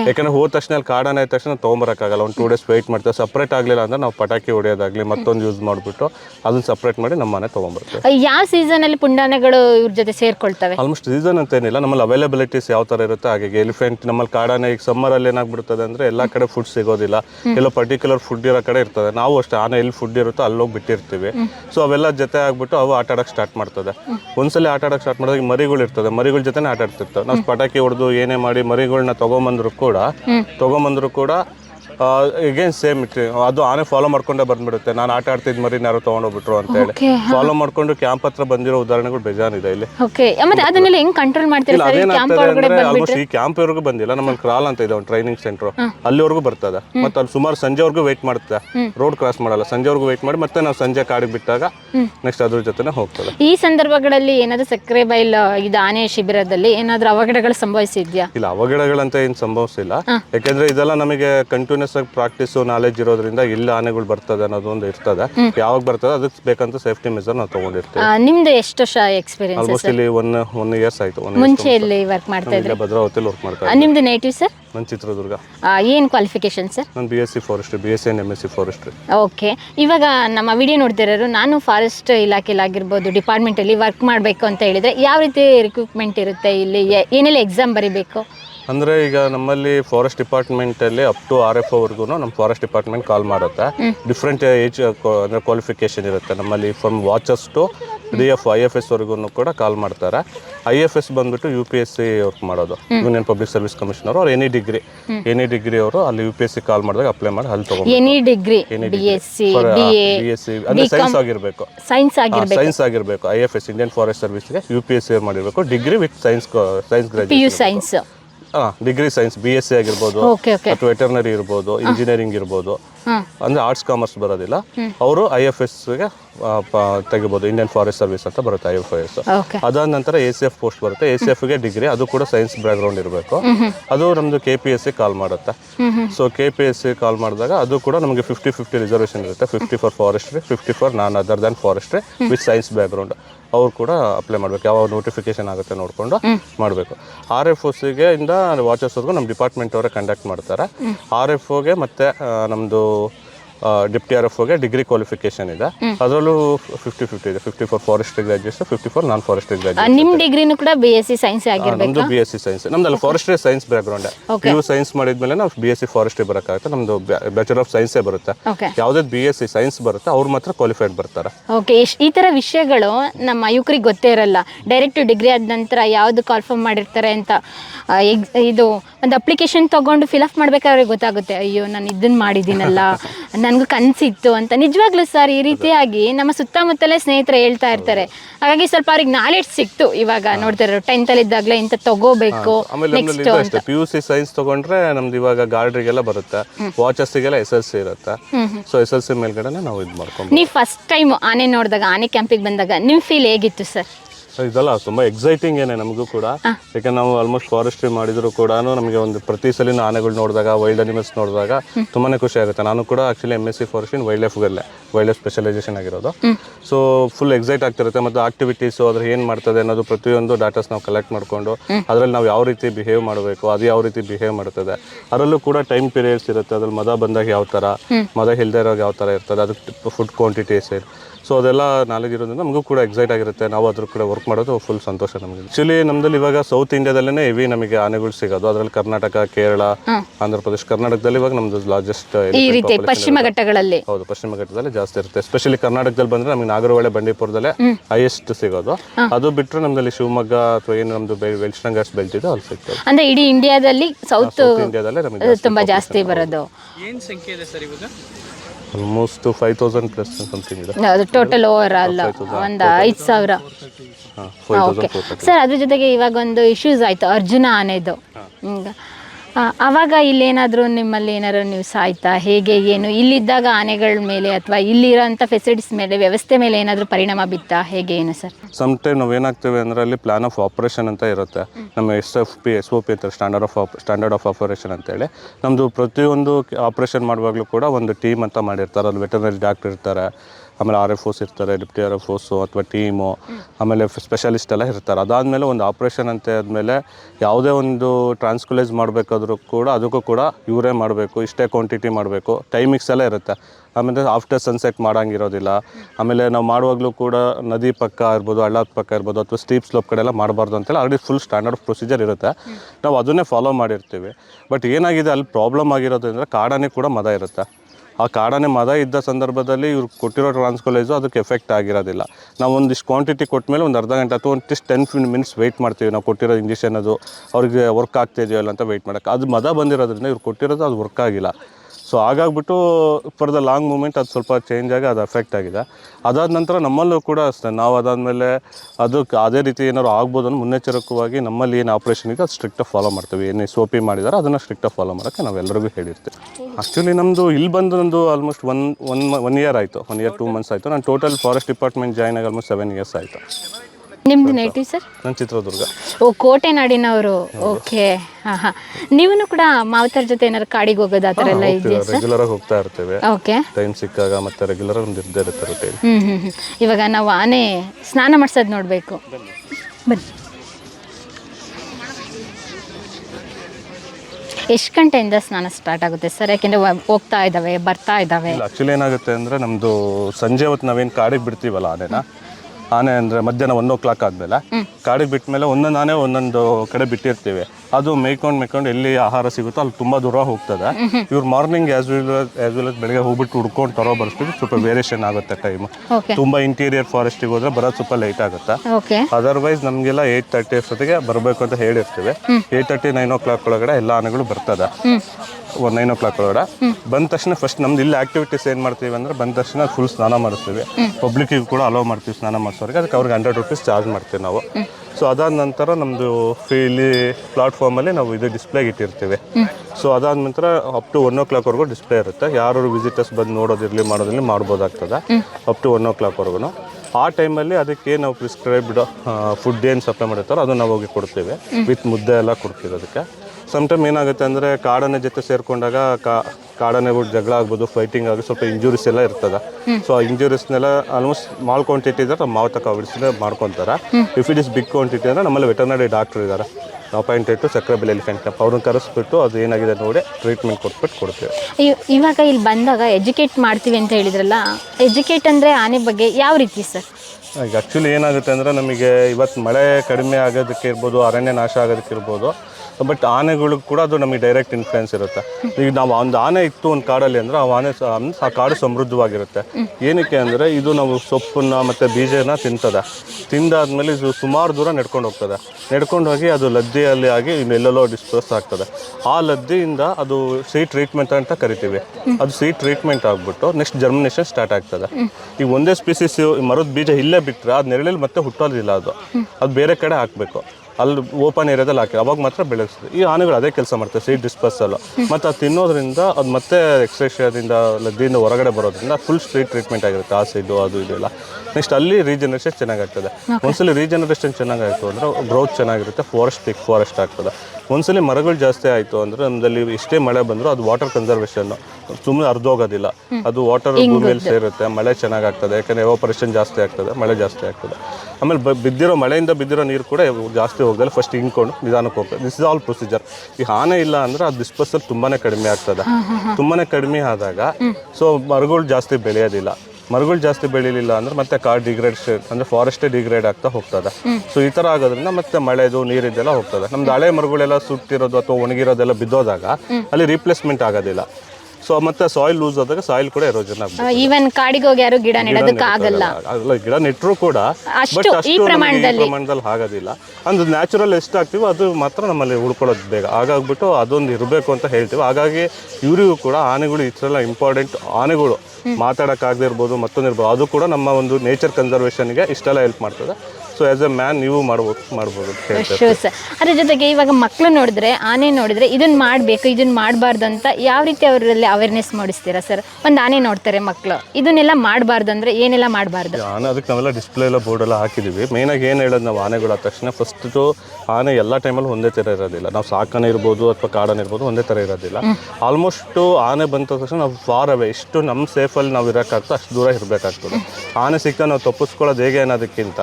ಯಾಕಂದ್ರೆ ಹೋದ ತಕ್ಷಣ ಅಲ್ಲಿ ಕಾಡಾನೆ ಆದ ತಕ್ಷಣ ತೊಗೊಂಬರಕ್ಕಾಗಲ್ಲ ಒಂದು ಟೂ ಡೇಸ್ ವೆಯ್ಟ್ ಮಾಡ್ತಾರೆ. ಸಪ್ರೇಟ್ ಆಗಲಿಲ್ಲ ಅಂದ್ರೆ ನಾವು ಪಟಾಕಿ ಹೊಡೆಯೋದಾಗ್ಲಿ ಮತ್ತೊಂದು ಯೂಸ್ ಮಾಡ್ಬಿಟ್ಟು ಅದನ್ನ ಸಪ್ರೇಟ್ ಮಾಡಿ ನಮ್ಮ ಮನೆ ತೊಗೊಂಬರ್ತೀವಿ. ಯಾವ ಸೀಸನಲ್ಲಿ ಪುಂಡಾನೆಗಳು ಇವ್ರ ಜೊತೆ ಸೇರ್ಕೊಳ್ತವೆ? ಆಲ್ಮೋಸ್ಟ್ ಸೀಸನ್ ಅಂತ ಏನಿಲ್ಲ ನಮ್ಮಲ್ಲಿ ಅವೈಲಬಿಲಿಟೀಸ್ ಯಾವ ತರ ಇರುತ್ತೆ ಹಾಗೆ ಎಲಿಫೆಂಟ್ ನಮ್ಮಲ್ಲಿ ಕಾಡಾನೆ ಈಗ ಸಮ್ಮರಲ್ಲಿ ಏನಾಗ್ಬಿಡ್ತದೆ ಅಂದ್ರೆ ಎಲ್ಲಾ ಕಡೆ ಫುಡ್ ಸಿಗೋದಿಲ್ಲ. ಕೆಲವು ಪರ್ಟಿಕ್ಯುಲರ್ ಫುಡ್ ಇರೋ ಕಡೆ ಇರ್ತದೆ. ನಾವು ಅಷ್ಟೇ ಆನೆ ಎಲ್ಲಿ ಫುಡ್ ಇರುತ್ತೋ ಅಲ್ಲಿ ಹೋಗಿ ಬಿಟ್ಟಿರ್ತೀವಿ ಸೊ ಅವೆಲ್ಲ ಜೊತೆ ಆಗ್ಬಿಟ್ಟು ಅವು ಆಟ ಆಡಕ್ಕೆ ಸ್ಟಾರ್ಟ್ ಮಾಡ್ತದೆ ಒಂದ್ಸಲ ಆಟ ಆಡಕ್ಕೆ ಸ್ಟಾರ್ಟ್ ಮಾಡಿದಾಗ ಮರಿಗಳು ಇರ್ತದೆ ಮರಿಗಳ ಜೊತೆ ಆಟ ಆಡ್ತಿರ್ತವೆ ನಾವು ಪಟಾಕಿ ಹೊಡೆದು ಏನೇ ಮಾಡಿ ಮರಿಗಳನ್ನ ತಗೊಂಬಂದ್ರು ಕೂಡ ತಗೊಂಬಂದ್ರು ಕೂಡ ಈಗೇನು ಸೇಮ್ ಅದು ಆನೆ ಫಾಲೋ ಮಾಡ್ಕೊಂಡೇ ಬಂದ್ಬಿಡುತ್ತೆ. ನಾನು ಆಟ ಆಡ್ತಿದ್ ಮರಿ ಯಾರು ತಗೊಂಡೋಗ್ಬಿಟ್ರು ಅಂತ ಹೇಳಿ. ಫಾಲೋ ಮಾಡ್ಕೊಂಡು ಕ್ಯಾಂಪ್ ಹತ್ರ ಬಂದಿರೋ ಉದಾಹರಣೆಗಳು ಬೇಜಾನಿದೆ ಇಲ್ಲಿ. ಓಕೆ ಮತ್ತೆ ಅದನ್ನೆಲ್ಲ ಹೆಂಗ್ ಕಂಟ್ರೋಲ್ ಮಾಡ್ತೀರಾ ಸರ್? ಕ್ಯಾಂಪ್ ಅದೇನಾಗ್ತದೆ ಒಳಗಡೆ ಅಂದ್ರೆ ಬಂದ್ಬಿಟ್ರೆ? ಆಲ್ಮೋಸ್ಟ್ ಈ ಕ್ಯಾಂಪ್ ವರೆಗೂ ಬಂದಿಲ್ಲ. ನಮ್ಮಲ್ಲಿ ಕ್ರಾಲ್ ಅಂತ ಇದೆ ಒಂದು ಟ್ರೈನಿಂಗ್ ಸೆಂಟರ್ ಅಲ್ಲಿವರೆಗೂ ಬರ್ತದ. ಮತ್ತೆ ಅಲ್ಲಿ ಸುಮಾರು ಸಂಜೆವರೆಗೂ ವೇಟ್ ಮಾಡುತ್ತೆ. ರೋಡ್ ಕ್ರಾಸ್ ಮಾಡಲ್ಲ. ಸಂಜೆವರೆಗೂ ವೇಟ್ ಮಾಡಿ ಮತ್ತೆ ನಾವು ಸಂಜೆ ಕಾಡಿಗೆ ಬಿಟ್ಟಾಗ ನೆಕ್ಸ್ಟ್ ಅದ್ರ ಜೊತೆನೆ ಹೋಗ್ತದೆ. ಈ ಸಂದರ್ಭಗಳಲ್ಲಿ ಏನಾದ್ರು ಸಕ್ಕರೆ ಬೈಲ್ ಇದು ಆನೆ ಶಿಬಿರದಲ್ಲಿ ಏನಾದ್ರೂ ಅವಘಡಗಳು ಸಂಭವಿಸಿದ್ಯಾ? ಇಲ್ಲ ಅವಘಡಗಳಂತ ಏನು ಸಂಭವಿಸಿಲ್ಲ. ಯಾಕಂದ್ರೆ ಇದೆಲ್ಲ ನಮಗೆ ಕಂಟಿನ್ಯೂಸ್ ಆಗಿ ಪ್ರಾಕ್ಟೀಸ್ ನಾಲೆಜ್ ಇರೋದ್ರಿಂದ ಇಲ್ಲ ಆನೆಗಳು ಬರ್ತದೆ ಅನ್ನೋದೊಂದು ಇರ್ತದೆ. ಯಾವಾಗ ಬರ್ತದೆ ಅದಕ್ಕೆ ಬೇಕಂತ ಸೇಫ್ಟಿ ಮೆಜರ್ ನಾವು ತಗೊಂಡಿರ್ತೀವಿ. ನಿಮ್ದು ಎಷ್ಟು ವರ್ಷ ಎಕ್ಸ್ಪೀರಿಯನ್ಸ್ ಆಲ್ಮೋಸ್ಟ್ ಇಲ್ಲಿ ಒನ್ ಒನ್ ಇಯರ್ಸ್ ಆಯ್ತು ಒನ್ ಮುಂಚೆ ಇಲ್ಲಿ ವರ್ಕ್ ಮಾಡ್ತಾ ಇದ್ರಿ? ಭದ್ರಾವತಿಲಿ ವರ್ಕ್ ಮಾಡ್ತಾ ನಿಮ್ದು ನೇಟಿವ್ ಸರ್ ನನ್ನ ಚಿತ್ರದುರ್ಗ. ಏನು ಕ್ವಾಲಿಫಿಕೇಶನ್ ಸರ್ ನಾನು B S C forestry B S C M S C forestry okay ಇವಾಗ ನಮ್ಮ ವಿಡಿಯೋ ನೋಡ್ತಿರೋರು ನಾನು ಫಾರೆಸ್ಟ್ ಇಲಾಖೆಲಾಗಿರ್ಬೋದು ಡಿಪಾರ್ಟ್ಮೆಂಟಲ್ಲಿ ವರ್ಕ್ ಮಾಡಬೇಕು ಅಂತ ಹೇಳಿದರೆ ಯಾವ ರೀತಿ ರಿಕ್ರೂಟ್ಮೆಂಟ್ ಇರುತ್ತೆ ಇಲ್ಲಿ? ಏನೆಲ್ಲ ಎಕ್ಸಾಮ್ ಬರೀಬೇಕು? ಅಂದರೆ ಈಗ ನಮ್ಮಲ್ಲಿ ಫಾರೆಸ್ಟ್ ಡಿಪಾರ್ಟ್ಮೆಂಟಲ್ಲಿ ಅಪ್ ಟು ಆರ್ ಎಫ್ ಅವ್ರಿಗೂ ನಮ್ಮ ಫಾರೆಸ್ಟ್ ಡಿಪಾರ್ಟ್ಮೆಂಟ್ ಕಾಲ್ ಮಾಡುತ್ತೆ. ಡಿಫ್ರೆಂಟ್ ಏಜ್ ಅಂದರೆ ಕ್ವಾಲಿಫಿಕೇಶನ್ ಇರುತ್ತೆ ನಮ್ಮಲ್ಲಿ from watches to D F I F S ವರೆಗೂ ಕೂಡ ಕಾಲ್ ಮಾಡ್ತಾರೆ. ಐ ಎಫ್ ಎಸ್ ಬಂದ್ಬಿಟ್ಟು U P S C work ಮಾಡೋದು. ಯೂನಿಯನ್ ಪಬ್ಲಿಕ್ ಸರ್ವಿಸ್ ಕಮಿಷನರ್ ಅವ್ರು ಎನಿ ಡಿಗ್ರಿ ಎನಿ ಡಿಗ್ರಿ ಅವರು ಅಲ್ಲಿ U P S C call ಮಾಡಿದಾಗ ಅಪ್ಲೈ ಮಾಡಿ ಅಲ್ಲಿ ತಗೊಂಡು any degree B S C ಅಂದರೆ ಸೈನ್ಸ್ ಆಗಿರಬೇಕು. ಸೈನ್ಸ್ ಆಗಿರಬೇಕು. ಸೈನ್ಸ್ ಆಗಿರಬೇಕು. I F S Indian forest ಸರ್ವಿಸ್ಗೆ ಯು ಪಿ ಎಸ್ ಸಿ ಮಾಡಿರಬೇಕು. Degree with science science P U graduation science degree science B S C ಆಗಿರ್ಬೋದು ಓಕೆ ಓಕೆ ಅಥವಾ veterinary ಇರ್ಬೋದು engineering ಇರ್ಬೋದು ಅಂದರೆ ಆರ್ಟ್ಸ್ ಕಾಮರ್ಸ್ ಬರೋದಿಲ್ಲ. ಅವರು ಐ ಎಫ್ ಎಸ್ಗೆ ತೆಗಿಬೋದು. ಇಂಡಿಯನ್ ಫಾರೆಸ್ಟ್ ಸರ್ವಿಸ್ ಅಂತ ಬರುತ್ತೆ ಐ ಎಫ್ ಎಸ್ ಅದಾದ ನಂತರ ಎ ಸಿ ಎಫ್ ಪೋಸ್ಟ್ ಬರುತ್ತೆ. ಎ ಸಿ ಎಫ್ಗೆ ಡಿಗ್ರಿ ಅದು ಕೂಡ ಸೈನ್ಸ್ ಬ್ಯಾಕ್ಗ್ರೌಂಡ್ ಇರಬೇಕು. ಅದು ನಮ್ಮದು K P S C call ಮಾಡುತ್ತೆ. So K P S C call ಮಾಡಿದಾಗ ಅದು ಕೂಡ ನಮಗೆ ಫಿಫ್ಟಿ ಫಿಫ್ಟಿ ರಿಸರ್ವೇಷನ್ ಇರುತ್ತೆ. Fifty for forestry fifty for non other than forestry with science background ಅವ್ರು ಕೂಡ ಅಪ್ಲೈ ಮಾಡಬೇಕು. ಯಾವ ನೋಟಿಫಿಕೇಶನ್ ಆಗುತ್ತೆ ನೋಡಿಕೊಂಡು ಮಾಡಬೇಕು. ಆರ್ ಎಫ್ ಸಿಗೆ ಇಂದ ವಾಚರ್ಸ್ವರೆಗೂ ನಮ್ಮ ಡಿಪಾರ್ಟ್ಮೆಂಟ್ ಅವರೇ ಕಂಡಕ್ಟ್ ಮಾಡ್ತಾರೆ. ಆರ್ ಎಫ್ ಒಗೆ ಮತ್ತು ನಮ್ಮದು gitu. ಡಿಪ್ಟಿ ಆರ್ ಎಫ್ಗೆ ಡಿಗ್ರಿ ಕ್ವಾಲಿಫಿಕೇಶನ್ ಇದೆ. ಅದರಲ್ಲೂ ಫಿಫ್ಟಿ ಫಿಫ್ಟಿ ಇದೆ. Fifty for forestry graduates fifty for non forestry ಆ, ಗ್ರಾಜುಯೇಟ್ ನಿಮ್ ಡಿಗ್ರಿನೂ ಕೂಡ ಬಿ ಎಸ್ ಸಿ ಸೈನ್ಸ್ ಆಗಿರಬೇಕು? ನಮ್ದು ಬಿ ಎಸ್ ಸಿ ಸೈನ್ಸ್ ನಮ್ದಲ್ಲ ಫಾರೆಸ್ಟ್ರಿ ಸೈನ್ಸ್ ಬ್ಯಾಕ್ಗ್ರೌಂಡ್ ಗ್ರೌಂಡ್ ನೀವು ಸೈನ್ಸ್ ಮಾಡಿದ್ಮೇಲೆ ನಾವು ಬಿ ಎಸ್ ಸಿ ಫಾರೆಸ್ಟ್ರಿ ಬರೋಕ್ಕಾಗುತ್ತೆ. ನಮ್ದು ಬ್ಯಾಚುಲರ್ ಆಫ್ ಸೈನ್ಸೇ ಬರುತ್ತೆ. ಯಾವುದೇ ಬಿ ಎಸ್ ಸಿ ಸೈನ್ಸ್ ಬರುತ್ತೆ ಅವ್ರು ಮಾತ್ರ ಕ್ವಾಲಿಫೈಡ್ ಬರ್ತಾರೆ. ಓಕೆ ಈ ತರ ವಿಷಯಗಳು ನಮ್ಮ ಯುವಕರಿಗೆ ಗೊತ್ತೇ ಇರಲ್ಲ. ಡೈರೆಕ್ಟ್ ಡಿಗ್ರಿ ಆದ ನಂತರ ಯಾವುದು ಕಾಲ್ಫಾರ್ಮ್ ಮಾಡಿರ್ತಾರೆ ಅಂತ ಇದು ಒಂದು ಅಪ್ಲಿಕೇಶನ್ ತಗೊಂಡು ಫಿಲ್ ಅಪ್ ಮಾಡ್ಬೇಕಾದ್ರೆ ಗೊತ್ತಾಗುತ್ತೆ. ಅಯ್ಯೋ ನಾನು ಇದನ್ನ ಮಾಡಿದ್ದೀನಲ್ಲ. ನನಗೂ ಕನಸಿತ್ತು ಅಂತ. ನಿಜವಾಗ್ಲೂ ಸರ್ ಈ ರೀತಿಯಾಗಿ ನಮ್ಮ ಸುತ್ತಮುತ್ತಲೇ ಸ್ನೇಹಿತರು ಹೇಳ್ತಾ ಇರ್ತಾರೆ. ಹಾಗಾಗಿ ಸ್ವಲ್ಪ ಅವ್ರಿಗೆ ನಾಲೆಡ್ಜ್ ಸಿಕ್ತು ಇವಾಗ ನೋಡ್ತಾರೆ ಟೆಂತಲ್ಲಿ ಇದ್ದಾಗಲೇ ಇಂಥ ತಗೋಬೇಕು ಆಮೇಲೆ ನೆಕ್ಸ್ಟ್ ಇದು ಅಷ್ಟೇ ಪಿ ಯು ಸಿ ಸೈನ್ಸ್ ತಗೊಂಡ್ರೆ ನಮ್ದು ಇವಾಗ ಗಾರ್ಡ್ರಿಗೆಲ್ಲ ಬರುತ್ತೆ. ವಾಚಸ್ಗೆಲ್ಲ ಎಸ್ ಎಲ್ ಸಿ ಇರುತ್ತೆ. ಸೊ ಎಸ್ ಎಲ್ ಸಿ ಮೇಲ್ಗಡೆ ನಾವು ಇದು ಮಾಡ್ಕೊಂಡು ನೀವು ಫಸ್ಟ್ ಟೈಮ್ ಆನೆ ನೋಡಿದಾಗ ಆನೆ ಕ್ಯಾಂಪಿಗೆ ಬಂದಾಗ ನಿಮ್ಮ ಫೀಲ್ ಹೇಗಿತ್ತು ಸರ್ ಇದೆಲ್ಲ ತುಂಬಾ ಎಕ್ಸೈಟಿಂಗ್ ಏನೇ ನಮಗೂ ಕೂಡ. ಯಾಕಂದ್ರೆ ನಾವು ಆಲ್ಮೋಸ್ಟ್ ಫಾರೆಸ್ಟ್ರಿ ಮಾಡಿದ್ರು ಕೂಡ ನಮಗೆ ಒಂದು ಪ್ರತಿ ಸಲಿನ ಆನೆಗಳು ನೋಡಿದಾಗ ವೈಲ್ಡ್ ಅನಿಮಲ್ಸ್ ನೋಡಿದಾಗ ತುಂಬಾನೇ ಖುಷಿ ಆಗುತ್ತೆ. ನಾನು ಕೂಡ actually M S C forest in wild ಲೈಫ್ಗಲ್ಲೇ wildlife specialisation ಆಗಿರೋದು ಸೊ ಫುಲ್ ಎಕ್ಸೈಟ್ ಆಗ್ತಿರುತ್ತೆ ಮತ್ತು ಆಕ್ಟಿವಿಟೀಸ್ ಅದ್ರ ಏನು ಮಾಡ್ತದೆ ಅನ್ನೋದು ಪ್ರತಿಯೊಂದು ಡಾಟಾಸ್ ನಾವು ಕಲೆಕ್ಟ್ ಮಾಡಿಕೊಂಡು ಅದರಲ್ಲಿ ನಾವು ಯಾವ ರೀತಿ ಬಿಹೇವ್ ಮಾಡಬೇಕು ಅದು ಯಾವ ರೀತಿ ಬಿಹೇವ್ ಮಾಡ್ತದೆ. ಅದರಲ್ಲೂ ಕೂಡ ಟೈಮ್ ಪೀರಿಯಡ್ಸ್ ಇರುತ್ತೆ. ಅದ್ರಲ್ಲಿ ಮದ ಬಂದಾಗ ಯಾವ ಥರ ಮದ ಇಲ್ದೇ ಇರೋವಾಗ ಯಾವ ಥರ ಇರ್ತದೆ ಅದಕ್ಕೆ ಫುಡ್ ಕ್ವಾಂಟಿಟೀಸ್ ಸೊ ಅದೆಲ್ಲ ನಾಲೆಜ್ ಇರೋದ್ರಿಂದ ನಮಗೂ ಕೂಡ ಎಕ್ಸೈಟ್ ಆಗಿರುತ್ತೆ. ನಾವು ಅದ್ರ ಕೂಡ ವರ್ಕ್ ಮಾಡೋದು ಫುಲ್ ಸಂತೋಷ ನಮಗೆ. ಆಕ್ಚುಲಿ ನಮ್ದಲ್ಲಿ ಇವಾಗ ಸೌತ್ ಇಂಡಿಯಾದಲ್ಲೇ ಇವಿ ನಮಗೆ ಆನೆಗಳು ಸಿಗೋದು. ಅದರಲ್ಲಿ ಕರ್ನಾಟಕ ಕೇರಳ ಆಂಧ್ರ ಪ್ರದೇಶ ಕರ್ನಾಟಕದಲ್ಲಿ ಇವಾಗ ನಮ್ದು ಲಾರ್ಜೆಸ್ಟ್ ಈ ರೀತಿ ಪಶ್ಚಿಮ ಘಟ್ಟಗಳಲ್ಲಿ? ಹೌದು ಪಶ್ಚಿಮ ಘಟ್ಟದಲ್ಲಿ ಜಾಸ್ತಿ ಇರುತ್ತೆ. ಎಸ್ಪೆಷಲಿ ಕರ್ನಾಟಕದಲ್ಲಿ ಬಂದ್ರೆ ನಮಗೆ ನಾಗರಹೊಳೆ ಬಂಡೀಪುರದಲ್ಲೇ ಹೈಯೆಸ್ಟ್ ಸಿಗೋದು. ಅದು ಬಿಟ್ಟರೆ ನಮ್ದಲ್ಲಿ ಶಿವಮೊಗ್ಗ ಅಥವಾ ಏನು ನಮ್ದು ವೆಲ್ಸ್ಟನ್ ಘಾಟ್ಸ್ ಬೆಲ್ಟ್ ಇದೆ ಅಲ್ಲಿ ಸಿಗ್ತದೆ. ಅಂದ್ರೆ ಇಡೀ ಇಂಡಿಯಾದಲ್ಲಿ ಸೌತ್ ಸೌತ್ ಇಂಡಿಯಾದಲ್ಲೇ ನಮಗೆ ತುಂಬಾ ಜಾಸ್ತಿ ಬರೋದು. ಏನು ಸಂಖ್ಯೆ ಇದೆ ಸರ್ ಇವಾಗ? Almost five thousand plus something ಇದೆ ಅದು ಟೋಟಲ್ ಓವರ್ ಅಲ್ಲ. ಒಂದು ಐದು ಸಾವಿರ. ಹಾಂ ಓಕೆ ಸರ್ ಅದ್ರ ಜೊತೆಗೆ ಇವಾಗ ಒಂದು ಇಶ್ಯೂಸ್ ಆಯಿತು. ಅರ್ಜುನ ಆನೆದು. ಹಿಂಗ ಆ, ಅವಾಗ ಇಲ್ಲೇನಾದರೂ ನಿಮ್ಮಲ್ಲಿ ಏನಾದ್ರು ನೀವು ಸಾಯ್ತಾ? ಹೇಗೆ ಏನು? ಇಲ್ಲಿದ್ದಾಗ ಆನೆಗಳ ಮೇಲೆ ಅಥವಾ ಇಲ್ಲಿರೋಂಥ ಫೆಸಿಲಿಟೀಸ್ ಮೇಲೆ ವ್ಯವಸ್ಥೆ ಮೇಲೆ ಏನಾದರೂ ಪರಿಣಾಮ ಬಿತ್ತಾ? ಹೇಗೆ ಏನು ಸರ್? ಸಮ್ ಟೈಮ್ ನಾವು ಏನಾಗ್ತೇವೆ ಅಂದರೆ ಅಲ್ಲಿ ಪ್ಲಾನ್ ಆಫ್ ಆಪರೇಷನ್ ಅಂತ ಇರುತ್ತೆ. ನಮ್ಮ S F P S O P ಅಂತ standard of op standard of operation ಅಂತೇಳಿ ನಮ್ಮದು ಪ್ರತಿಯೊಂದು ಆಪರೇಷನ್ ಮಾಡುವಾಗಲೂ ಕೂಡ ಒಂದು ಟೀಮ್ ಅಂತ ಮಾಡಿರ್ತಾರೆ. ಅಲ್ಲಿ ವೆಟರ್ನರಿ ಡಾಕ್ಟರ್ ಇರ್ತಾರೆ. ಆಮೇಲೆ ಆರ್ ಎಫ್ ಓಸ್ ಇರ್ತಾರೆ ಡಿಪ್ಟಿ ಆರ್ ಎಫ್ ಓಸು ಅಥವಾ ಟೀಮು ಆಮೇಲೆ ಸ್ಪೆಷಲಿಸ್ಟ್ ಎಲ್ಲ ಇರ್ತಾರೆ. ಅದಾದಮೇಲೆ ಒಂದು ಆಪ್ರೇಷನ್ ಅಂತ ಆದಮೇಲೆ ಯಾವುದೇ ಒಂದು ಟ್ರಾನ್ಸ್ಕುಲೈಸ್ ಮಾಡಬೇಕಾದ್ರೂ ಕೂಡ ಅದಕ್ಕೂ ಕೂಡ ಇವರೇ ಮಾಡಬೇಕು, ಇಷ್ಟೇ ಕ್ವಾಂಟಿಟಿ ಮಾಡಬೇಕು. ಟೈಮಿಂಗ್ಸ್ ಎಲ್ಲ ಇರುತ್ತೆ. ಆಮೇಲೆ ಆಫ್ಟರ್ ಸನ್ಸೆಟ್ ಮಾಡೋಂಗಿರೋದಿಲ್ಲ. ಆಮೇಲೆ ನಾವು ಮಾಡುವಾಗಲೂ ಕೂಡ ನದಿ ಪಕ್ಕ ಇರ್ಬೋದು, ಹಳ್ಳದ ಪಕ್ಕ ಇರ್ಬೋದು ಅಥವಾ ಸ್ಟೀಪ್ ಸ್ಲೋಪ್ ಕಡೆ ಎಲ್ಲ ಮಾಡಬಾರ್ದು ಅಂತೇಳಿ ಆಲ್ರೆಡಿ ಫುಲ್ ಸ್ಟ್ಯಾಂಡರ್ಡ್ ಪ್ರೊಸೀಜರ್ ಇರುತ್ತೆ. ನಾವು ಅದನ್ನೇ ಫಾಲೋ ಮಾಡಿರ್ತೀವಿ. ಬಟ್ ಏನಾಗಿದೆ, ಅಲ್ಲಿ ಪ್ರಾಬ್ಲಮ್ ಆಗಿರೋದ್ರಿಂದ ಕಾಡಾನೆ ಕೂಡ ಮದ ಇರುತ್ತೆ. ಆ ಕಾಡಾನೆ ಮದ ಇದ್ದ ಸಂದರ್ಭದಲ್ಲಿ ಇವ್ರು ಕೊಟ್ಟಿರೋ ಟ್ರಾನ್ಸ್ಕೊಲೈಸು ಅದಕ್ಕೆ ಎಫೆಕ್ಟ್ ಆಗಿರೋದಿಲ್ಲ. ನಾವು ಒಂದಿಷ್ಟು ಕ್ವಾಂಟಿಟಿ ಕೊಟ್ಮೇಲೆ ಒಂದು ಅರ್ಧ ಗಂಟೆ ಅಥವಾ ಒಂದಿಷ್ಟು ಟೆನ್ ಮಿನಿಟ್ಸ್ ವೆಯ್ಟ್ ಮಾಡ್ತೀವಿ. ನಾವು ಕೊಟ್ಟಿರೋ ಇಂಜೆಕ್ಷನ್ ಅದು ಅವ್ರಿಗೆ ವರ್ಕ್ ಆಗ್ತಿದೆಯೋ ಇಲ್ಲ ಅಂತ ವೆಯ್ಟ್ ಮಾಡೋಕ್ಕೆ ಅದು ಮದ ಬಂದಿರೋದ್ರಿಂದ ಇವ್ರು ಕೊಟ್ಟಿರೋದು ಅದು ವರ್ಕ್ ಆಗಿಲ್ಲ. ಸೊ ಹಾಗಾಗ್ಬಿಟ್ಟು ಫಾರ್ ದ ಲಾಂಗ್ ಮೂಮೆಂಟ್ ಅದು ಸ್ವಲ್ಪ ಚೇಂಜ್ ಆಗಿ ಅದು ಎಫೆಕ್ಟ್ ಆಗಿದೆ. ಅದಾದ ನಂತರ ನಮ್ಮಲ್ಲೂ ಕೂಡ ಅಷ್ಟೇ. ನಾವು ಅದಾದಮೇಲೆ ಅದಕ್ಕೆ ಅದೇ ರೀತಿ ಏನಾದ್ರು ಆಗ್ಬೋದು ಅನ್ನೋ ಮುನ್ನೆಚ್ಚರಿಕವಾಗಿ ನಮ್ಮಲ್ಲಿ ಏನು ಆಪ್ರೇಷನ್ ಇದೆ, ಅದು ಸ್ಟ್ರಿಕ್ಟಾಗಿ ಫಾಲೋ ಮಾಡ್ತೀವಿ. ಏನು ಎಸ್ ಒ ಪಿ ಮಾಡಿದಾರೆ, ಅದನ್ನು ಸ್ಟ್ರಿಕ್ಟಾಗಿ ಫಾಲೋ ಮಾಡೋಕ್ಕೆ ನಾವೆಲ್ಲರಿಗೂ ಹೇಳಿರ್ತೀವಿ. ಆ್ಯಕ್ಚುಲಿ ನಮ್ಮದು ಇಲ್ಲಿ ಬಂದು ನಂದು almost one one one year ಆಯಿತು. ಒನ್ ಇಯರ್ ಟೂ ಮಂತ್ಸ್ ಆಯಿತು. ನಾನು ಟೋಟಲ್ ಫಾರೆಸ್ಟ್ ಡಿಪಾರ್ಟ್ಮೆಂಟ್ ಜಾಯ್ನ್ ಆಗಿ ಆಲ್ಮೋಸ್ಟ್ ಸೆವೆನ್ ಇಯರ್ಸ್ ಆಯಿತು. ನಿಮ್ದು ನೇಟಿವ್ ಸರ್ ನಾನು ಚಿತ್ರದುರ್ಗ. ಓ ಕೋಟೆ ನಾಡಿನವರು ಓಕೆ. ಹಾ ಹಾಂ. ನೀವು ಕೂಡ ಮಾವತರ ಜೊತೆ ಏನಾದ್ರು ಕಾಡಿಗೆ ಹೋಗೋದು ಆ ಥರ ಎಲ್ಲ ಇದೆಯಾ ಸರ್ ರೆಗ್ಯುಲರಾಗಿ ಹೋಗ್ತಾ ಇರ್ತೇವೆ. ಓಕೆ. ಟೈಮ್ ಸಿಕ್ಕಾಗ ಮತ್ತೆ ರೆಗ್ಯುಲರ್ ಆಗಿ ಇದ್ದೇ ಇರುತ್ತೆ ರೊಟೀನ್ ಹ್ಞೂ ಹ್ಞೂ ಹ್ಞೂ ಇವಾಗ ನಾವು ಆನೆ ಸ್ನಾನ ಮಾಡ್ಸೋದು ನೋಡಬೇಕು. ಬನ್ನಿ. ಎಷ್ಟು ಗಂಟೆಯಿಂದ ಸ್ನಾನ ಸ್ಟಾರ್ಟ್ ಆಗುತ್ತೆ ಸರ್ ಯಾಕೆಂದ್ರೆ ಹೋಗ್ತಾ ಇದ್ದಾವೆ ಬರ್ತಾ ಇದ್ದಾವೆ ಆಕ್ಚುಲಿ ಏನಾಗುತ್ತೆ ಅಂದ್ರೆ ನಮ್ದು ಸಂಜೆ ಹೊತ್ತು ನಾವೇನು ಕಾಡಿಗೆ ಬಿಡ್ತೀವಲ್ಲ ಆನೆನ ಆನೆ ಅಂದರೆ ಮಧ್ಯಾಹ್ನ ಒನ್ ಓ ಕ್ಲಾಕ್ ಆದಮೇಲೆ ಕಾಡಿಗೆ ಬಿಟ್ಟ ಮೇಲೆ ಒಂದೊಂದು ಆನೆ ಒಂದೊಂದು ಕಡೆ ಬಿಟ್ಟಿರ್ತೀವಿ. ಅದು ಮೇಯ್ಕೊಂಡು ಮೇಯ್ಕೊಂಡು ಎಲ್ಲಿ ಆಹಾರ ಸಿಗುತ್ತೋ ಅಲ್ಲಿ ತುಂಬ ದೂರ ಹೋಗ್ತದೆ. ಇವ್ರು morning as well as well ಬೆಳಗ್ಗೆ ಹೋಗ್ಬಿಟ್ಟು ಹುಡ್ಕೊಂಡು ತರೋ ಬರ್ಸ್ಬಿಟ್ಟು ಸ್ವಲ್ಪ ವೇರಿಯೇಷನ್ ಆಗುತ್ತೆ ಟೈಮ್ ತುಂಬ ಇಂಟೀರಿಯರ್ ಫಾರೆಸ್ಟಿಗೆ ಹೋದ್ರೆ ಬರೋದು ಸ್ವಲ್ಪ ಲೇಟ್ ಆಗುತ್ತೆ. ಅದರ್ವೈಸ್ ನಮಗೆಲ್ಲ ಏಯ್ಟ್ ತರ್ಟಿ ಅಷ್ಟೊತ್ತಿಗೆ ಬರಬೇಕು ಅಂತ ಹೇಳಿರ್ತೀವಿ. Eight thirty nine o'clock ಒಳಗಡೆ ಎಲ್ಲ ಆನೆಗಳು ಬರ್ತದೆ. ಒಂದು ನೈನ್ ಓ ಕ್ಲಾಕ್ ಒಳಗಡೆ ಬಂದ ತಕ್ಷಣ ಫಸ್ಟ್ ನಮ್ದು ಇಲ್ಲಿ ಆಕ್ಟಿವಿಟೀಸ್ ಏನು ಮಾಡ್ತೀವಿ ಅಂದ್ರೆ ಬಂದ ತಕ್ಷಣ ಫುಲ್ ಸ್ನಾನ ಮಾಡಿಸ್ತೀವಿ. ಪಬ್ಲಿಕ್ಕಿಗೆ ಕೂಡ ಅಲೋ ಮಾಡ್ತೀವಿ ಸ್ನಾನ ಮಾಡಿಸೋರಿಗೆ. ಅದಕ್ಕೆ ಅವ್ರಿಗೆ ಹಂಡ್ರೆಡ್ ರುಪೀಸ್ ಚಾರ್ಜ್ ಮಾಡ್ತೀವಿ ನಾವು. ಸೊ ಅದಾದ ನಂತರ ನಮ್ಮದು ಇಲ್ಲಿ ಪ್ಲಾಟ್ಫಾರ್ಮಲ್ಲಿ ನಾವು ಇದು ಡಿಸ್ಪ್ಲೇಗೆ ಇಟ್ಟಿರ್ತೀವಿ. ಸೊ ಅದಾದ ನಂತರ ಅಪ್ ಟು ಒನ್ ಓ ಕ್ಲಾಕ್ವರೆಗೂ ಡಿಸ್ಪ್ಲೇ ಇರುತ್ತೆ. ಯಾರು ವಿಸಿಟರ್ಸ್ ಬಂದು ನೋಡೋದಿರಲಿ ಮಾಡೋದಿರಲಿ ಮಾಡ್ಬೋದಾಗ್ತದೆ. ಅಪ್ ಟು ಒನ್ ಓ ಕ್ಲಾಕ್ವರೆಗೂ ಆ ಟೈಮಲ್ಲಿ ಅದಕ್ಕೆ ನಾವು ಪ್ರಿಸ್ಕ್ರೈಬ್ಡ್ ಫುಡ್ ಏನು ಸಪ್ಲೈ ಮಾಡಿರ್ತಾರೋ ಅದನ್ನು ನಾವು ಹೋಗಿ ಕೊಡ್ತೀವಿ. ವಿತ್ ಮುದ್ದೆ ಎಲ್ಲ ಕೊಡ್ತೀವಿ ಅದಕ್ಕೆ. ಸಮ್ಟೈಮ್ ಏನಾಗುತ್ತೆ ಅಂದರೆ ಕಾಡನ್ನ ಜೊತೆ ಸೇರಿಕೊಂಡಾಗ ಕಾ ಕಾಡಾನೆಗಳು ಜಗಳ ಆಗ್ಬೋದು ಫೈಟಿಂಗ್ ಆಗಿ ಸ್ವಲ್ಪ ಇಂಜುರೀಸ್ ಎಲ್ಲ ಇರ್ತದ. ಸೊ ಆ ಇಂಜುರೀಸ್ನೆಲ್ಲ ಆಲ್ಮೋಸ್ಟ್ ಸ್ಮಾಲ್ ಕ್ವಾಂಟಿಟಿ ಇದ್ರೆ ನಮ್ಮ ತಕ ಬಿಡಿಸಿದ್ರೆ ಮಾಡ್ಕೊತಾರೆ. If it is big quantity ಅಂದ್ರೆ ನಮ್ಮಲ್ಲಿ ವೆಟರ್ನರಿ ಡಾಕ್ಟರ್ ಇದ್ದಾರೆ ಇಟ್ಟು ಸಕ್ಕರೆ ಬೆಲೆ ಎಲಿಫೆಂಟ್ ಕಪ್ ಅವ್ರನ್ನ ಕರೆಸ್ಬಿಟ್ಟು ಅದು ಏನಾಗಿದೆ ನೋಡಿ ಟ್ರೀಟ್ಮೆಂಟ್ ಕೊಟ್ಬಿಟ್ಟು ಕೊಡ್ತೀವಿ. ಇವ್- ಇವಾಗ ಇಲ್ಲಿ ಬಂದಾಗ ಎಜುಕೇಟ್ ಮಾಡ್ತೀವಿ ಅಂತ ಹೇಳಿದ್ರಲ್ಲ ಎಜುಕೇಟ್ ಅಂದರೆ ಆನೆ ಬಗ್ಗೆ ಯಾವ ರೀತಿ ಸರ್? ಈಗ ಆ್ಯಕ್ಚುಲಿ ಏನಾಗುತ್ತೆ ಅಂದರೆ ನಮಗೆ ಇವತ್ತು ಮಳೆ ಕಡಿಮೆ ಆಗೋದಕ್ಕೆ ಇರ್ಬೋದು ಅರಣ್ಯ ನಾಶ ಆಗೋದಕ್ಕೆ ಇರ್ಬೋದು ಬಟ್ ಆನೆಗಳು ಕೂಡ ಅದು ನಮಗೆ ಡೈರೆಕ್ಟ್ ಇನ್ಫ್ಲುಯೆನ್ಸ್ ಇರುತ್ತೆ. ಈಗ ನಾವು ಒಂದು ಆನೆ ಇತ್ತು ಒಂದು ಕಾಡಲ್ಲಿ ಅಂದರೆ ಆ ಆನೆ ಸ- ಆ ಕಾಡು ಸಮೃದ್ಧವಾಗಿರುತ್ತೆ. ಏನಕ್ಕೆ ಅಂದರೆ ಇದು ನಾವು ಸೊಪ್ಪನ್ನ ಮತ್ತು ಬೀಜನ ತಿಂತದೆ. ತಿಂದಾದ್ಮೇಲೆ ಇದು ಸುಮಾರು ದೂರ ನಡ್ಕೊಂಡು ಹೋಗ್ತದೆ. ನಡ್ಕೊಂಡು ಹೋಗಿ ಅದು ಲದ್ದಿಯಲ್ಲಿ ಆಗಿ ಇನ್ನೆಲ್ಲೆಲ್ಲೋ ಡಿಸ್ಪೋಸ್ ಆಗ್ತದೆ. ಆ ಲದ್ದಿಯಿಂದ ಅದು ಸೀ ಟ್ರೀಟ್ಮೆಂಟ್ ಅಂತ ಕರಿತೀವಿ. ಅದು ಸೀ ಟ್ರೀಟ್ಮೆಂಟ್ ಆಗಿಬಿಟ್ಟು ನೆಕ್ಸ್ಟ್ ಜರ್ಮಿನೇಷನ್ ಸ್ಟಾರ್ಟ್ ಆಗ್ತದೆ. ಈಗ ಒಂದೇ ಸ್ಪೀಸೀಸ್ ಮರದ ಬೀಜ ಇಲ್ಲೇ ಬಿಟ್ಟರೆ ಅದು ನೆರಳಲ್ಲಿ ಮತ್ತೆ ಹುಟ್ಟೋದಿಲ್ಲ ಅದು. ಅದು ಬೇರೆ ಕಡೆ ಹಾಕಬೇಕು. ಅಲ್ಲಿ ಓಪನ್ ಏರಿಯಾದಲ್ಲಿ ಹಾಕಿ ಅವಾಗ ಮಾತ್ರ ಬೆಳೆಸ್ತದೆ ಈ ಆನೆಗಳು ಅದೇ ಕೆಲಸ ಮಾಡ್ತವೆ ಸೀಡ್ ಡಿಸ್ಪರ್ಸಲ್ ಮತ್ತು ಅದು ತಿನ್ನೋದ್ರಿಂದ ಅದು ಮತ್ತೆ ಎಕ್ಸ್ರೇಷಿಯಾದಿಂದ ಲದ್ದಿಯಿಂದ ಹೊರಗಡೆ ಬರೋದ್ರಿಂದ ಫುಲ್ ಸ್ಟ್ರೀಟ್ ಟ್ರೀಟ್ಮೆಂಟ್ ಆಗಿರುತ್ತೆ ಆಸಿಡ್ ಅದು ಇದೆಲ್ಲ ನೆಕ್ಸ್ಟ್ ಅಲ್ಲಿ ರೀಜನರೇಷನ್ ಚೆನ್ನಾಗಾಗ್ತದೆ. ಒಂದ್ಸಲಿ ರೀಜನರೇಷನ್ ಚೆನ್ನಾಗಾಯಿತು ಅಂದರೆ ಗ್ರೋತ್ ಚೆನ್ನಾಗಿರುತ್ತೆ ಫಾರೆಸ್ಟ್ ಪಿಕ್ ಫಾರೆಸ್ಟ್ ಆಗ್ತದೆ. ಒಂದ್ಸಲಿ ಮರಗಳು ಜಾಸ್ತಿ ಆಯಿತು ಅಂದರೆ ನಮ್ಮಲ್ಲಿ ಎಷ್ಟೇ ಮಳೆ ಬಂದರೂ ಅದು ವಾಟರ್ ಕನ್ಸರ್ವೇಷನ್ ಸುಮ್ಮನೆ ಅರ್ಧೋಗೋದಿಲ್ಲ ಅದು ವಾಟರ್ ಭೂಮಿಯಲ್ಲಿ ಸೇರುತ್ತೆ ಮಳೆ ಚೆನ್ನಾಗಾಗ್ತದೆ ಯಾಕಂದರೆ ಎವಾಪರೇಷನ್ ಜಾಸ್ತಿ ಆಗ್ತದೆ ಮಳೆ ಜಾಸ್ತಿ ಆಗ್ತದೆ. ಆಮೇಲೆ ಬಿದ್ದಿರೋ ಮಳೆಯಿಂದ ಬಿದ್ದಿರೋ ನೀರು ಕೂಡ ಜಾಸ್ತಿ ಹೋಗದಲ್ಲ ಫಸ್ಟ್ ಹಿಂಕೊಂಡು ನಿಧಾನಕ್ಕೆ ಹೋಗ್ತದೆ ದಿಸ್ ಇಸ್ ಆಲ್ ಪ್ರೊಸೀಜರ್ ಈ ಆನೆ ಇಲ್ಲ ಅಂದ್ರೆ ಅದು ಡಿಸ್ಪೋಸಲ್ ತುಂಬಾನೇ ಕಡಿಮೆ ಆಗ್ತದೆ. ತುಂಬಾನೇ ಕಡಿಮೆ ಆದಾಗ ಸೊ ಮರಗಳು ಜಾಸ್ತಿ ಬೆಳೆಯೋದಿಲ್ಲ. ಮರಗಳು ಜಾಸ್ತಿ ಬೆಳೀಲಿಲ್ಲ ಅಂದ್ರೆ ಮತ್ತೆ ಕಾಡು ಡಿಗ್ರೇಡೇಷನ್ ಅಂದ್ರೆ ಫಾರೆಸ್ಟೇ ಡಿಗ್ರೇಡ್ ಆಗ್ತಾ ಹೋಗ್ತದೆ. ಸೊ ಈ ತರ ಆಗೋದ್ರಿಂದ ಮತ್ತೆ ಮಳೆದು ನೀರಿದ್ದೆಲ್ಲ ಹೋಗ್ತದೆ. ನಮ್ದು ಹಳೆ ಮರಗಳೆಲ್ಲ ಸುಟ್ಟಿರೋದು ಅಥವಾ ಒಣಗಿರೋದೆಲ್ಲ ಬಿದ್ದೋದಾಗ ಅಲ್ಲಿ ರೀಪ್ಲೇಸ್ಮೆಂಟ್ ಆಗೋದಿಲ್ಲ. ಸೊ ಮತ್ತೆ ಸಾಯಿಲ್ ಲೂಸ್ ಆದಾಗ ಸಾಯಿಲ್ ಕೂಡ ಎರೋಜನ್ ಆಗ್ಬೋದು. ಈವನ್ ಕಾಡಿಗೆ ಹೋಗಿ ಯಾರು ಗಿಡ ನೆಡೋದಕ್ಕೆ ಆಗಲ್ಲ. ಅಲ್ಲ ಗಿಡ ನೆಟ್ಟರು ಕೂಡ ಬಟ್ ಈ ಅಷ್ಟು ಈ ಪ್ರಮಾಣದಲ್ಲಿ. ಪ್ರಮಾಣದಲ್ಲಿ ಆಗೋದಿಲ್ಲ ಅಂದ್ರೆ ನ್ಯಾಚುರಲ್ ಎಷ್ಟು ಆಗ್ತೀವೋ ಅದು ಮಾತ್ರ ನಮ್ಮಲ್ಲಿ ಉಳ್ಕೊಳ್ಳೋದು ಬೇಗ. ಹಾಗಾಗ್ಬಿಟ್ಟು ಅದೊಂದು ಇರಬೇಕು ಅಂತ ಹೇಳ್ತೀವಿ. ಹಾಗಾಗಿ ಇವರಿಗೂ ಕೂಡ ಆನೆಗಳು ಥರ ಇಂಪಾರ್ಟೆಂಟ್ ಆನೆಗಳು ಮಾತಾಡೋಕ್ಕಾಗದೇ ಇರ್ಬೋದು ಮತ್ತೊಂದು ಇರ್ಬೋದು ಅದು ಕೂಡ ನಮ್ಮ ಒಂದು ನೇಚರ್ ಕನ್ಸರ್ವೇಷನ್ಗೆ ಇಷ್ಟೆಲ್ಲ ಹೆಲ್ಪ್ ಮಾಡ್ತದೆ. ಸೊ ಆ್ಯಸ್ ಎ ಮ್ಯಾನ್ ನೀವು ಮಾಡ್ಬೋದು ಮಾಡ್ಬೋದು ಅಂತ ಹೇಳ್ತಾರೆ ಶೂಸ್ ಅದ್ರ ಜೊತೆಗೆ ಇವಾಗ ಮಕ್ಕಳು ನೋಡಿದ್ರೆ ಆನೆ ನೋಡಿದ್ರೆ ಇದನ್ನ ಮಾಡಬೇಕು ಇದನ್ನ ಮಾಡಬಾರ್ದು ಅಂತ ಯಾವ ರೀತಿ ಅವರಲ್ಲಿ ಅವೇರ್ನೆಸ್ ಮೂಡಿಸ್ತೀರಾ ಸರ್ ಒಂದು ಆನೆ ನೋಡ್ತಾರೆ ಮಕ್ಕಳು ಇದನ್ನೆಲ್ಲ ಮಾಡಬಾರ್ದು ಅಂದ್ರೆ ಏನೆಲ್ಲ ಮಾಡಬಾರ್ದು? ಆನೆ ಅದಕ್ಕೆ ನಾವೆಲ್ಲ ಡಿಸ್ಪ್ಲೇ ಎಲ್ಲ ಬೋರ್ಡ್ ಎಲ್ಲ ಹಾಕಿದ್ದೀವಿ ಮೇಯ್ನಾಗಿ ಏನು ಹೇಳೋದು ನಾವು ಆನೆಗಳ ಆದ ತಕ್ಷಣ ಫಸ್ಟು ಆನೆ ಎಲ್ಲ ಟೈಮಲ್ಲಿ ಒಂದೇ ಥರ ಇರೋದಿಲ್ಲ. ನಾವು ಸಾಕನೆ ಇರ್ಬೋದು ಅಥವಾ ಕಾಡಾನೆ ಇರ್ಬೋದು ಒಂದೇ ಥರ ಇರೋದಿಲ್ಲ. ಆಲ್ಮೋಸ್ಟು ಆನೆ ಬಂದ ತಕ್ಷಣ ನಾವು ಫಾರ್ ಅವೇ ಎಷ್ಟು ನಮ್ಮ ಸೇಫಲ್ಲಿ ನಾವು ಇರೋಕ್ಕಾಗ್ತೋ ಅಷ್ಟು ದೂರ ಇರಬೇಕಾಗ್ತದೆ. ಆನೆ ಸಿಕ್ಕ ನಾವು ತಪ್ಪಿಸ್ಕೊಳ್ಳೋದು ಹೇಗೆ ಅನ್ನೋದಕ್ಕಿಂತ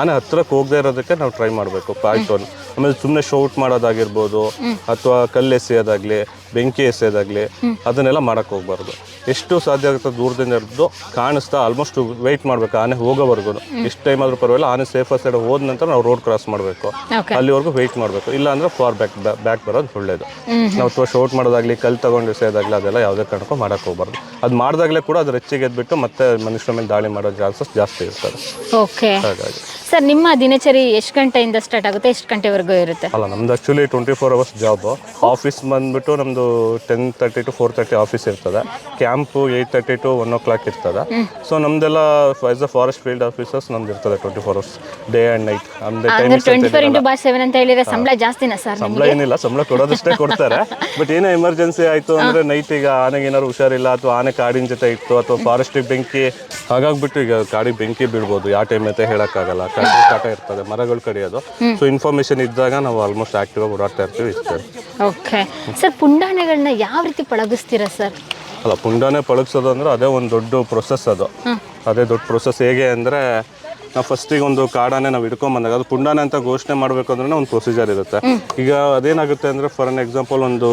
ಆನೆ ಹತ್ರಕ್ಕೆ ಹೋಗದೆ ಇರೋದಕ್ಕೆ ನಾವು ಟ್ರೈ ಮಾಡಬೇಕು. ಪಾಯ್ತು ಆಮೇಲೆ ಸುಮ್ಮನೆ ಶೌಟ್ ಮಾಡೋದಾಗಿರ್ಬೋದು ಅಥವಾ ಕಲ್ಲು ಎಸೆಯೋದಾಗಲಿ ಬೆಂಕಿ ಎಸೆಯೋದಾಗಲಿ ಅದನ್ನೆಲ್ಲ ಮಾಡೋಕ್ಕೆ ಹೋಗ್ಬಾರ್ದು. ಎಷ್ಟು ಸಾಧ್ಯ ಆಗುತ್ತೆ ದೂರದಿಂದ ಇರೋದು ಕಾಣಿಸ್ತಾ ಆಲ್ಮೋಸ್ಟ್ ವೆಯ್ಟ್ ಮಾಡ್ಬೇಕು ಆನೆ ಹೋಗೋವರೆಗೂ. ಎಷ್ಟು ಟೈಮ್ ಆದ್ರೂ ಪರವಾಗಿಲ್ಲ ಆನೆ ಸೇಫರ್ ಸೈಡ್ ಹೋದ ನಂತರ ನಾವು ರೋಡ್ ಕ್ರಾಸ್ ಮಾಡಬೇಕು. ಅಲ್ಲಿವರೆಗೂ ವೆಯ್ಟ್ ಮಾಡಬೇಕು. ಇಲ್ಲ ಅಂದ್ರೆ ಫಾರ್ ಬ್ಯಾಕ್ ಬ್ಯಾಕ್ ಬರೋದು ಒಳ್ಳೇದು. ನಾವು ತೋ ಶೌಟ್ ಮಾಡೋದಾಗ್ಲಿ ಕಲ್ ತಗೊಂಡು ಎಸೆಯೋದಾಗ್ಲಿ ಅದೆಲ್ಲ ಯಾವುದೇ ಕಾರಣಕ್ಕೂ ಮಾಡೋಕ್ಕೆ ಹೋಗ್ಬಾರ್ದು. ಅದು ಮಾಡಿದಾಗಲೇ ಕೂಡ ಅದು ರೆಚ್ಚಿಗೆ ಎದ್ಬಿಟ್ಟು ಮತ್ತೆ ಮನುಷ್ಯರ ಮೇಲೆ ದಾಳಿ ಮಾಡೋ ಚಾನ್ಸಸ್ ಜಾಸ್ತಿ ಇರ್ತದೆ. ಓಕೆ ಹಾಗಾಗಿ. ಸರ್ ನಿಮ್ಮ ದಿನಚರಿ ಎಷ್ಟು ಗಂಟೆಯಿಂದ ಸ್ಟಾರ್ಟ್ ಆಗುತ್ತೆ? ಎಷ್ಟು ಗಂಟೆವರೆಗೂ ಇರುತ್ತೆ? ಅಲ್ಲ ನಮ್ದು actually twenty four hours job office ಬಂದ್ಬಿಟ್ಟು ನಮ್ಮದು ten thirty to four thirty office ಇರ್ತದೆ. Camp eight thirty to one o'clock ಇರ್ತದೆ. ಸೊ ನಮ್ದೆಲ್ಲ as a forest field officers ನಮ್ದು ಇರ್ತದೆ twenty four hours day and night ಅಂದ್ರೆ ಅಂತ ಹೇಳಿದ್ರೆ ಸಂಬಳ ಜಾಸ್ತಿನಾ ಸರ್ ಸಂಬಳ ಏನಿಲ್ಲ ಸಂಬಳ ಕೊಡೋದಷ್ಟೇ ಕೊಡ್ತಾರೆ. ಬಟ್ ಏನೋ ಎಮರ್ಜೆನ್ಸಿ ಆಯಿತು ಅಂದರೆ ನೈಟ್ ಈಗ ಆನೆಗೆ ಏನಾದ್ರು ಹುಷಾರಿಲ್ಲ ಅಥವಾ ಆನೆ ಕಾಡಿನ ಜೊತೆ ಇತ್ತು ಅಥವಾ ಫಾರೆಸ್ಟಿಗೆ ಬೆಂಕಿ ಹಾಗಾಗ್ಬಿಟ್ಟು ಈಗ ಕಾಡಿಗೆ ಬೆಂಕಿ ಬೀಳ್ಬೋದು. ಯಾವ ಟೈಮ್ ಅಂತ ಹೇಳೋಕ್ಕಾಗಲ್ಲ. ಕಾಡಿ ಕಾಟ ಇರ್ತದೆ ಮರಗಳು ಕಡಿಯೋದು. ಸೊ ಇನ್ಫಾರ್ಮೇಶನ್ ಇದ್ದಾಗ ನಾವು ಆಲ್ಮೋಸ್ಟ್ ಆಕ್ಟಿವ್ ಆಗಿ ಓಡಾಡ್ತಾ ಇರ್ತೀವಿ ಓಕೆ ಸರ್ ಪುಂಡಾನೆಗಳನ್ನ ಯಾವ ರೀತಿ ಪಳಗಿಸ್ತೀರಾ ಸರ್? ಅಲ್ಲ ಪುಂಡಾನೆ ಪಳಗಿಸೋದು ಅಂದರೆ ಅದೇ ಒಂದು ದೊಡ್ಡ ಪ್ರೊಸೆಸ್ ಅದು. ಅದೇ ದೊಡ್ಡ ಪ್ರೊಸೆಸ್ ಹೇಗೆ ಅಂದರೆ ನಾವು ಫಸ್ಟಿಗೆ ಒಂದು ಕಾಡಾನೆ ನಾವು ಹಿಡ್ಕೊಂಬಂದಾಗ ಅದು ಪುಂಡಾನೆ ಅಂತ ಘೋಷಣೆ ಮಾಡಬೇಕು ಅಂದ್ರೆ ಒಂದು ಪ್ರೊಸೀಜರ್ ಇರುತ್ತೆ. ಈಗ ಅದೇನಾಗುತ್ತೆ ಅಂದರೆ ಫಾರ್ ಅನ್ ಎಕ್ಸಾಂಪಲ್ ಒಂದು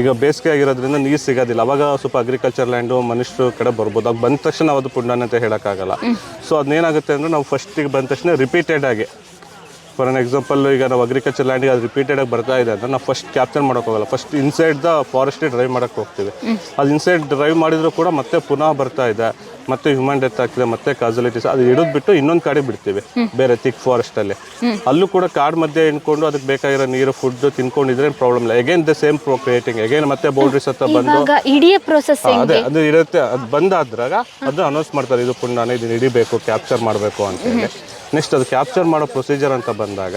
ಈಗ ಬೇಸಿಗೆ ಆಗಿರೋದ್ರಿಂದ ನೀರು ಸಿಗೋದಿಲ್ಲ. ಅವಾಗ ಸ್ವಲ್ಪ ಅಗ್ರಿಕಲ್ಚರ್ ಲ್ಯಾಂಡು ಮನುಷ್ಯರು ಕಡೆ ಬರ್ಬೋದು. ಅದು ಬಂದ ತಕ್ಷಣ ಅದು ಪುಂಡಾನೆ ಅಂತ ಹೇಳೋಕ್ಕಾಗಲ್ಲ. ಸೊ ಅದನ್ನೇನಾಗುತ್ತೆ ಅಂದರೆ ನಾವು ಫಸ್ಟಿಗೆ ಬಂದ ತಕ್ಷಣ ರಿಪೀಟೆಡ್ ಆಗಿ ಫಾರ್ ಅನ್ ಎಕ್ಸಾಂಪಲ್ ಈಗ ನಾವು ಅಗ್ರಿಕಲ್ಚರ್ ಲ್ಯಾಂಡಿಗೆ ಅದು ರಿಪೀಟೆಡ್ ಆಗಿ ಬರ್ತಾ ಇದೆ ಅಂದ್ರೆ ನಾವು ಫಸ್ಟ್ ಕ್ಯಾಪ್ಚರ್ ಮಾಡೋಕೆ ಹೋಗಲ್ಲ. ಫಸ್ಟ್ ಇನ್ಸೈಡ್ ದ ಫಾರೆಸ್ಟೇ ಡ್ರೈವ್ ಮಾಡೋಕ್ಕೆ ಹೋಗ್ತೀವಿ. ಅದು ಇನ್ಸೈಡ್ ಡ್ರೈವ್ ಮಾಡಿದ್ರು ಕೂಡ ಮತ್ತೆ ಪುನಃ ಬರ್ತಾ ಇದೆ. ಮತ್ತೆ ಹ್ಯೂಮನ್ ಡೆತ್ ಆಗ್ತಿದೆ ಮತ್ತೆ ಕಾಸುಲಿಟೀಸ್ ಅದು ಹಿಡಿದು ಬಿಟ್ಟು ಇನ್ನೊಂದು ಕಡೆ ಬಿಡ್ತೀವಿ. ಬೇರೆ ತಿಕ್ ಫಾರೆಸ್ಟ್ ಅಲ್ಲಿ. ಅಲ್ಲೂ ಕೂಡ ಕಾಡ್ ಮಧ್ಯೆ ಇಟ್ಕೊಂಡು ಅದಕ್ಕೆ ಬೇಕಾಗಿರೋ ನೀರು ಫುಡ್ ತಿನ್ಕೊಂಡಿದ್ರೆ ಪ್ರಾಬ್ಲಮ್ ಇಲ್ಲ. Again the same procreating again ಮತ್ತೆ ಬೌಂಡ್ರೀಸ್ ಹತ್ರ ಬಂದು ಅದೇ ಅದು ಇರುತ್ತೆ. ಅದು ಬಂದಾದ್ರಾಗ ಅದು ಅನೌನ್ಸ್ ಮಾಡ್ತಾರೆ. ಇದು ಪುಂಡಾನೆ ಇದನ್ನ ಹಿಡಿಬೇಕು ಕ್ಯಾಪ್ಚರ್ ಮಾಡಬೇಕು ಅಂತ ಹೇಳಿ. ನೆಕ್ಸ್ಟ್ ಅದು ಕ್ಯಾಪ್ಚರ್ ಮಾಡೋ ಪ್ರೊಸೀಜರ್ ಅಂತ ಬಂದಾಗ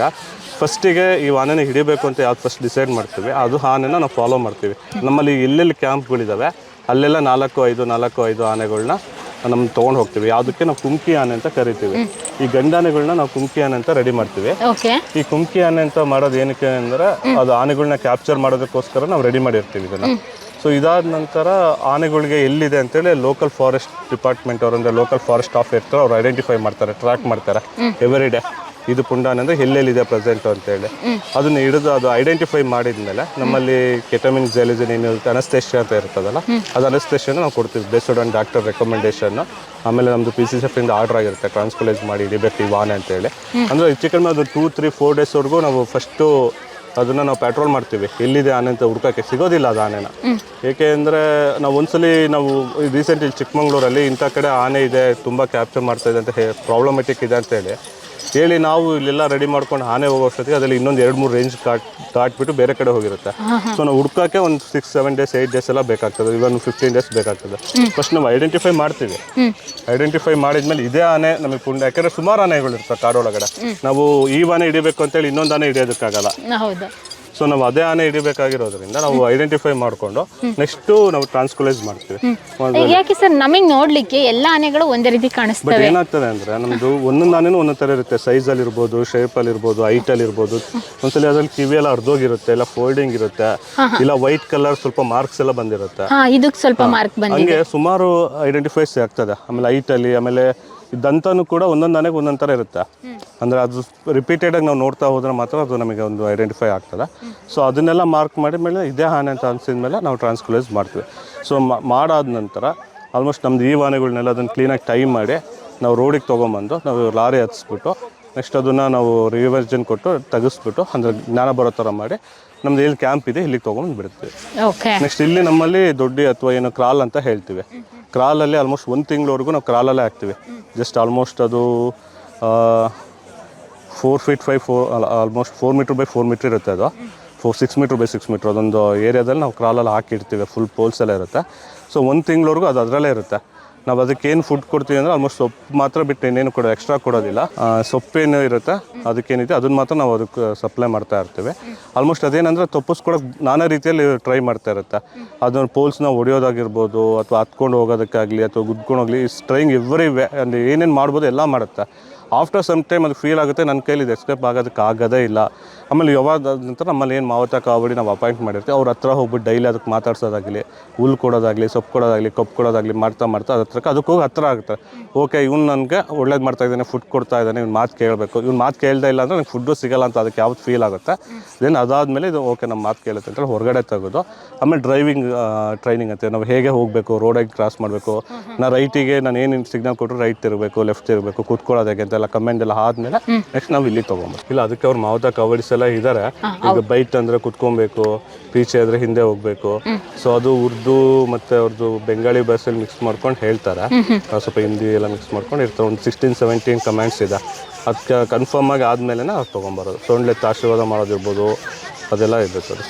ಫಸ್ಟಿಗೆ ಈ ಆನೆನ ಹಿಡಿಬೇಕು ಅಂತ ಯಾವ್ದು ಫಸ್ಟ್ ಡಿಸೈಡ್ ಮಾಡ್ತೀವಿ ಅದು ಆನೆನ ನಾವು ಫಾಲೋ ಮಾಡ್ತೀವಿ. ನಮ್ಮಲ್ಲಿ ಎಲ್ಲೆಲ್ಲಿ ಕ್ಯಾಂಪ್ಗಳಿದ್ದಾವೆ ಅಲ್ಲೆಲ್ಲ ನಾಲ್ಕು ಐದು ನಾಲ್ಕು ಐದು ಆನೆಗಳನ್ನ ನಮ್ಮ ತೊಗೊಂಡು ಹೋಗ್ತೀವಿ. ಯಾವುದಕ್ಕೆ ನಾವು ಕುಂಕಿ ಆನೆ ಅಂತ ಕರಿತೀವಿ. ಈ ಗಂಡಾನೆಗಳನ್ನ ನಾವು ಕುಂಕಿ ಆನೆ ಅಂತ ರೆಡಿ ಮಾಡ್ತೀವಿ. ಈ ಕುಮ್ಕಿ ಆನೆ ಅಂತ ಮಾಡೋದು ಏನಕ್ಕೆ ಅಂದರೆ ಅದು ಆನೆಗಳನ್ನ ಕ್ಯಾಪ್ಚರ್ ಮಾಡೋದಕ್ಕೋಸ್ಕರ ನಾವು ರೆಡಿ ಮಾಡಿರ್ತೀವಿ ಇದನ್ನು. ಸೊ ಇದಾದ ನಂತರ ಆನೆಗಳಿಗೆ ಎಲ್ಲಿದೆ ಅಂತೇಳಿ ಲೋಕಲ್ ಫಾರೆಸ್ಟ್ ಡಿಪಾರ್ಟ್ಮೆಂಟ್ ಅವರು ಅಂದರೆ ಲೋಕಲ್ ಫಾರೆಸ್ಟ್ ಆಫ್ ಇರ್ತಾರೆ ಅವ್ರು ಐಡೆಂಟಿಫೈ ಮಾಡ್ತಾರೆ ಟ್ರ್ಯಾಕ್ ಮಾಡ್ತಾರೆ. ಎವ್ರಿ ಡೇ ಇದು ಪುಂಡಾನೆ ಅಂದರೆ ಎಲ್ಲೆಲ್ಲಿದೆ ಪ್ರೆಸೆಂಟ್ ಅಂತೇಳಿ. ಅದನ್ನ ಹಿಡಿದು ಅದು ಐಡೆಂಟಿಫೈ ಮಾಡಿದ್ಮೇಲೆ ನಮ್ಮಲ್ಲಿ ಕೆಟಮಿನ್ ಜೆಲಿಜಿನ್ ಏನು ಅನಸ್ತೇಷಿಯಾ ಅಂತ ಇರ್ತದಲ್ಲ, ಅದು ಅನಸ್ತೇಷಿಯನ್ನ ನಾವು ಕೊಡ್ತೀವಿ ಬೇಸ್ಡ್ ಆನ್ ಡಾಕ್ಟರ್ ರೆಕಮೆಂಡೇಶನ್ ಆಮೇಲೆ ನಮ್ಮದು ಪಿ ಸಿ ಎಫ್ ಇಂದ ಆರ್ಡರ್ ಆಗಿರುತ್ತೆ ಟ್ರಾನ್ಸ್ಕೊಲೈಸ್ ಮಾಡಿ ಹಿಡಿಬೇಕು ಈ ವಾನೆ ಅಂತೇಳಿ. ಅಂದರೆ ಕಡಿಮೆ ಅದು ಟೂ ತ್ರೀ ಫೋರ್ ಡೇಸ್ವರೆಗೂ ನಾವು ಫಸ್ಟು ಅದನ್ನ ನಾವು ಪೆಟ್ರೋಲ್ ಮಾಡ್ತೀವಿ. ಎಲ್ಲಿದೆ ಆನೆ ಅಂತ ಹುಡ್ಕೋಕ್ಕೆ ಸಿಗೋದಿಲ್ಲ ಅದು ಆನೆನ. ಏಕೆ ಅಂದರೆ ನಾವು ಒಂದ್ಸಲಿ ನಾವು ರೀಸೆಂಟ್ ಇಲ್ಲಿ ಚಿಕ್ಕಮಂಗ್ಳೂರಲ್ಲಿ ಇಂಥ ಕಡೆ ಆನೆ ಇದೆ, ತುಂಬ ಕ್ಯಾಪ್ಚರ್ ಮಾಡ್ತಾ ಇದೆ ಅಂತ ಹೇ ಪ್ರಾಬ್ಲಮೆಟಿಕ್ ಇದೆ ಅಂತೇಳಿ ಹೇಳಿ ನಾವು ಇಲ್ಲೆಲ್ಲ ರೆಡಿ ಮಾಡ್ಕೊಂಡು ಆನೆ ಹೋಗೋ ಅಷ್ಟೊತ್ತಿಗೆ ಅದರಲ್ಲಿ ಇನ್ನೊಂದು ಎರಡು ಮೂರು ರೇಂಜ್ ಕಾಟ್ ಕಾಟ್ಬಿಟ್ಟು ಬೇರೆ ಕಡೆ ಹೋಗಿರುತ್ತೆ. ಸೊ ನಾವು ಹುಡ್ಕೋಕ್ಕೆ ಒಂದು six seven days eight days ಎಲ್ಲ ಬೇಕಾಗ್ತದೆ. ಇವನ್ ಫಿಫ್ಟೀನ್ ಡೇಸ್ ಬೇಕಾಗ್ತದೆ. ಫಸ್ಟ್ ನಾವು ಐಡೆಂಟಿಫೈ ಮಾಡ್ತೀವಿ. ಐಡೆಂಟಿಫೈ ಮಾಡಿದ್ಮೇಲೆ ಇದೇ ಆನೆ ನಮಗೆ ಪುಂಡ ಯಾಕಂದ್ರೆ ಸುಮಾರು ಆನೆಗಳು ಇರ್ತವೆ ಕಾಡೊಳಗಡೆ ನಾವು ಈ ಆನೆ ಹಿಡಿಬೇಕು ಅಂತೇಳಿ ಇನ್ನೊಂದು ಆನೆ ಹಿಡಿಯೋದಕ್ಕಾಗಲ್ಲ. ಸೊ ನಾವು ಅದೇ ಆನೆ ಹಿಡಿಬೇಕಾಗಿರೋದ್ರಿಂದ ನಾವು ಐಡೆಂಟಿಫೈ ಮಾಡಿಕೊಂಡು ನೆಕ್ಸ್ಟ್ ನಾವು ಟ್ರಾನ್ಸ್ಕೊಲೈಸ್ ಮಾಡ್ತೀವಿ. ಯಾಕೆ ಸರ್ ನಮಗೆ ನೋಡ್ಲಿಕ್ಕೆ ಎಲ್ಲ ಆನೆಗಳು ಒಂದೇ ರೀತಿ ಬಟ್ ಕಾಣಿಸ್ತವೆ ಏನಾಗ್ತದೆ ಅಂದ್ರೆ ನಮ್ದು ಒಂದೊಂದು ಆನೆನೂ ಒಂದೊಂದು ತರ ಇರುತ್ತೆ. ಸೈಜಲ್ಲಿ ಇರ್ಬೋದು ಶೇಪ್ ಅಲ್ಲಿ ಇರ್ಬೋದು ಅಲ್ಲಿ ಇರ್ಬೋದು. ಒಂದ್ಸಲಿ ಅದ್ರಲ್ಲಿ ಕಿವಿ ಎಲ್ಲ ಅರ್ಧೋಗಿರುತ್ತೆ ಇಲ್ಲ ಫೋಲ್ಡಿಂಗ್ ಇರುತ್ತೆ ಇಲ್ಲ ವೈಟ್ ಕಲರ್ ಸ್ವಲ್ಪ ಮಾರ್ಕ್ಸ್ ಎಲ್ಲ ಬಂದಿರುತ್ತೆ. ಹಾ ಇದಕ್ಕೆ ಸ್ವಲ್ಪ ಮಾರ್ಕ್ ಬಂದಿದೆ. ಹಂಗೆ ಸುಮಾರು ಐಡೆಂಟಿಫೈಸ್ ಆಗ್ತದೆ. ಆಮೇಲೆ ಹೈಟಲ್ಲಿ ಆಮೇಲೆ ಈ ದಂತನೂ ಕೂಡ ಒಂದೊಂದು ಆನೆಗೆ ಒಂದೊಂದು ಥರ ಇರುತ್ತೆ. ಅಂದರೆ ಅದು ರಿಪೀಟೆಡಾಗಿ ನಾವು ನೋಡ್ತಾ ಹೋದ್ರೆ ಮಾತ್ರ ಅದು ನಮಗೆ ಒಂದು ಐಡೆಂಟಿಫೈ ಆಗ್ತದೆ. ಸೊ ಅದನ್ನೆಲ್ಲ ಮಾರ್ಕ್ ಮಾಡಿದ ಮೇಲೆ ಇದೇ ಆನೆ ಅಂತ ಅನ್ಸಿದ ಮೇಲೆ ನಾವು ಟ್ರಾನ್ಸ್ಕ್ಯುಲೈಸ್ ಮಾಡ್ತೀವಿ. ಸೊ ಮಾಡಾದ ನಂತರ ಆಲ್ಮೋಸ್ಟ್ ನಮ್ಮದು ಈ ಆನೆಗಳನ್ನೆಲ್ಲ ಅದನ್ನು ಕ್ಲೀನಾಗಿ ಟೈ ಮಾಡಿ ನಾವು ರೋಡಿಗೆ ತೊಗೊಂಬಂದು ನಾವು ಲಾರಿ ಹತ್ಸ್ಬಿಟ್ಟು ನೆಕ್ಸ್ಟ್ ಅದನ್ನು ನಾವು ರಿವರ್ಜನ್ ಕೊಟ್ಟು ತೆಗೆಸ್ಬಿಟ್ಟು ಅಂದರೆ ಜ್ಞಾನ ಬರೋ ಥರ ಮಾಡಿ ನಮ್ದು ಎಲ್ಲಿ ಕ್ಯಾಂಪ್ ಇದೆ ಇಲ್ಲಿಗೆ ತೊಗೊಂಡು ಬಿಡ್ತೀವಿ. ಓಕೆ ನೆಕ್ಸ್ಟ್ ಇಲ್ಲಿ ನಮ್ಮಲ್ಲಿ ದೊಡ್ಡಿ ಅಥವಾ ಏನು ಕ್ರಾಲ್ ಅಂತ ಹೇಳ್ತೀವಿ. ಕ್ರಾಲಲ್ಲಿ ಆಲ್ಮೋಸ್ಟ್ ಒಂದು ತಿಂಗಳವರೆಗೂ ನಾವು ಕ್ರಾಲಲ್ಲೇ ಹಾಕ್ತೀವಿ. ಜಸ್ಟ್ ಆಲ್ಮೋಸ್ಟ್ ಅದು four feet five four almost four metre by four metre ಇರುತ್ತೆ ಅದು. Four six metre by six metre ಅದೊಂದು ಏರಿಯಾದಲ್ಲಿ ನಾವು ಕ್ರಾಲಲ್ಲಿ ಹಾಕಿರ್ತೀವಿ ಫುಲ್ ಪೋಲ್ಸ್ ಎಲ್ಲ ಇರುತ್ತೆ. ಸೊ ಒಂದು ತಿಂಗಳವರೆಗೂ ಅದು ಅದರಲ್ಲೇ ಇರುತ್ತೆ. ನಾವು ಅದಕ್ಕೆ ಫುಡ್ ಕೊಡ್ತೀವಿ ಅಂದರೆ ಆಲ್ಮೋಸ್ಟ್ ಸೊಪ್ಪು ಮಾತ್ರ ಬಿಟ್ಟು ಇನ್ನೇನು ಕೊಡೋ ಎಕ್ಸ್ಟ್ರಾ ಕೊಡೋದಿಲ್ಲ. ಸೊಪ್ಪೇನು ಇರುತ್ತೆ, ಅದಕ್ಕೇನಿದೆ ಅದನ್ನ ಮಾತ್ರ ನಾವು ಅದಕ್ಕೆ ಸಪ್ಲೈ ಮಾಡ್ತಾ ಇರ್ತೇವೆ. ಆಲ್ಮೋಸ್ಟ್ ಅದೇನಂದ್ರೆ ತಪ್ಪಿಸ್ಕೊಡೋಕೆ ನಾನಾ ರೀತಿಯಲ್ಲಿ ಟ್ರೈ ಮಾಡ್ತಾ ಇರುತ್ತೆ. ಅದನ್ನ ಪೋಲ್ಸ್ನ ಹೊಡೆಯೋದಾಗಿರ್ಬೋದು ಅಥವಾ ಹತ್ಕೊಂಡು ಹೋಗೋದಕ್ಕಾಗಲಿ, ಅಥವಾ ಗುದ್ಕೊಂಡು ಇಸ್ ಸ್ಟ್ರೈಂಗ್ ಎವ್ರಿ ವೇ ಅಂದರೆ ಏನೇನು ಮಾಡ್ಬೋದು ಎಲ್ಲ ಮಾಡುತ್ತೆ. ಆಫ್ಟರ್ ಸಮ್ ಟೈಮ್ ಅದು ಫೀಲ್ ಆಗುತ್ತೆ ನನ್ನ ಕೈಲಿ ಇದು ಎಸ್ಕೇಪ್ ಆಗೋದಕ್ಕೆ ಆಗೋದೇ ಇಲ್ಲ. ಆಮೇಲೆ ಯಾವಾಗ ನಂತರ ನಮ್ಮಲ್ಲಿ ಏನು ಮಾವತ ಕಾವಡಿ ನಾವು ಅಪಾಯಿಂಟ್ ಮಾಡಿರ್ತೀವಿ. ಅವ್ರ ಹತ್ರ ಹೋಗ್ಬಿಟ್ಟು ಡೈಲಿ ಅದಕ್ಕೆ ಮಾತಾಡ್ಸೋದಾಗಲಿ ಹುಲ್ಲು ಕೊಡೋದಾಗಲಿ ಸೊಪ್ಪು ಕೊಡೋದಾಗಲಿ ಕಪ್ಪು ಕೊಡೋದಾಗಲಿ ಮಾಡ್ತಾ ಮಾಡ್ತಾ ಅದ್ರ ಹತ್ರಕ್ಕೆ ಅದಕ್ಕೆ ಹೋಗಿ ಹತ್ರ ಆಗುತ್ತೆ. ಓಕೆ ಇವ್ನು ನನಗೆ ಒಳ್ಳೇದು ಮಾಡ್ತಾ ಇದ್ದಾನೆ ಫುಡ್ ಕೊಡ್ತಾ ಇದ್ದಾನೆ ಇವ್ನು ಮಾತು ಕೇಳಬೇಕು. ಇವ್ನು ಮಾತು ಕೇಳ್ದೇ ಇಲ್ಲ ಅಂದರೆ ನಂಗೆ ಫುಡ್ಡು ಸಿಗಲ್ಲ ಅಂತ ಅದಕ್ಕೆ ಯಾವ್ದು ಫೀಲ್ ಆಗುತ್ತೆ. ದೆನ್ ಅದಾದಮೇಲೆ ಇದು ಓಕೆ ನಮ್ಮ ಮಾತು ಕೇಳುತ್ತೆ ಅಂತೇಳಿ ಹೊರಗಡೆ ತೆಗೆದು ಆಮೇಲೆ ಡ್ರೈವಿಂಗ್ ಟ್ರೈನಿಂಗ್ ಅಂತ ನಾವು ಹೇಗೆ ಹೋಗಬೇಕು ರೋಡಾಗಿ ಕ್ರಾಸ್ ಮಾಡಬೇಕು. ನಾ ರೈಟಿಗೆ ನಾನು ಏನು ಸಿಗ್ನಲ್ ಕೊಟ್ಟರು ರೈಟ್ ಇರಬೇಕು ಲೆಫ್ಟ್ ಇರಬೇಕು ಕೂತ್ಕೊಳ್ಳೋದಾಗೆ ಅಂತೆಲ್ಲ ಕಮೆಂಟ್ ಎಲ್ಲ ಆದಮೇಲೆ ನೆಕ್ಸ್ಟ್ ನಾವು ಇಲ್ಲಿ ತೊಗೊಬೇಕು ಇಲ್ಲ ಅದಕ್ಕೆ ಅವ್ರು ಮಾವತ ಕವರ್ಸ್ ಎಲ್ಲ ಇದ್ದಾರೆ ಈಗ ಬೈಟ್ ಅಂದ್ರೆ ಕುತ್ಕೊಬೇಕು ಪೀಚೆ ಆದ್ರೆ ಹಿಂದೆ ಹೋಗ್ಬೇಕು. ಸೊ ಅದು ಉರ್ದು ಮತ್ತೆ ಅವ್ರದ್ದು ಬೆಂಗಾಳಿ ಭಾಷೆಯಲ್ಲಿ ಮಿಕ್ಸ್ ಮಾಡ್ಕೊಂಡು ಹೇಳ್ತಾರೆ. ಸ್ವಲ್ಪ ಹಿಂದಿ ಎಲ್ಲ ಮಿಕ್ಸ್ ಮಾಡ್ಕೊಂಡು ಇರ್ತಾರೆ. ಒಂದು ಸಿಕ್ಸ್ಟೀನ್ ಸೆವೆಂಟೀನ್ ಕಮೆಂಟ್ಸ್ ಇದೆ. ಅದಕ್ಕೆ ಕನ್ಫರ್ಮ್ ಆಗಿ ಆದ್ಮೇಲೆ ಅವ್ರು ತೊಗೊಂಬರೋದು ಸೊಂಡ್ಲೆತ್ತ ಆಶೀರ್ವಾದ ಮಾಡೋದಿರ್ಬೋದು. ಅದೆಲ್ಲ ಇದೆ ಸರ್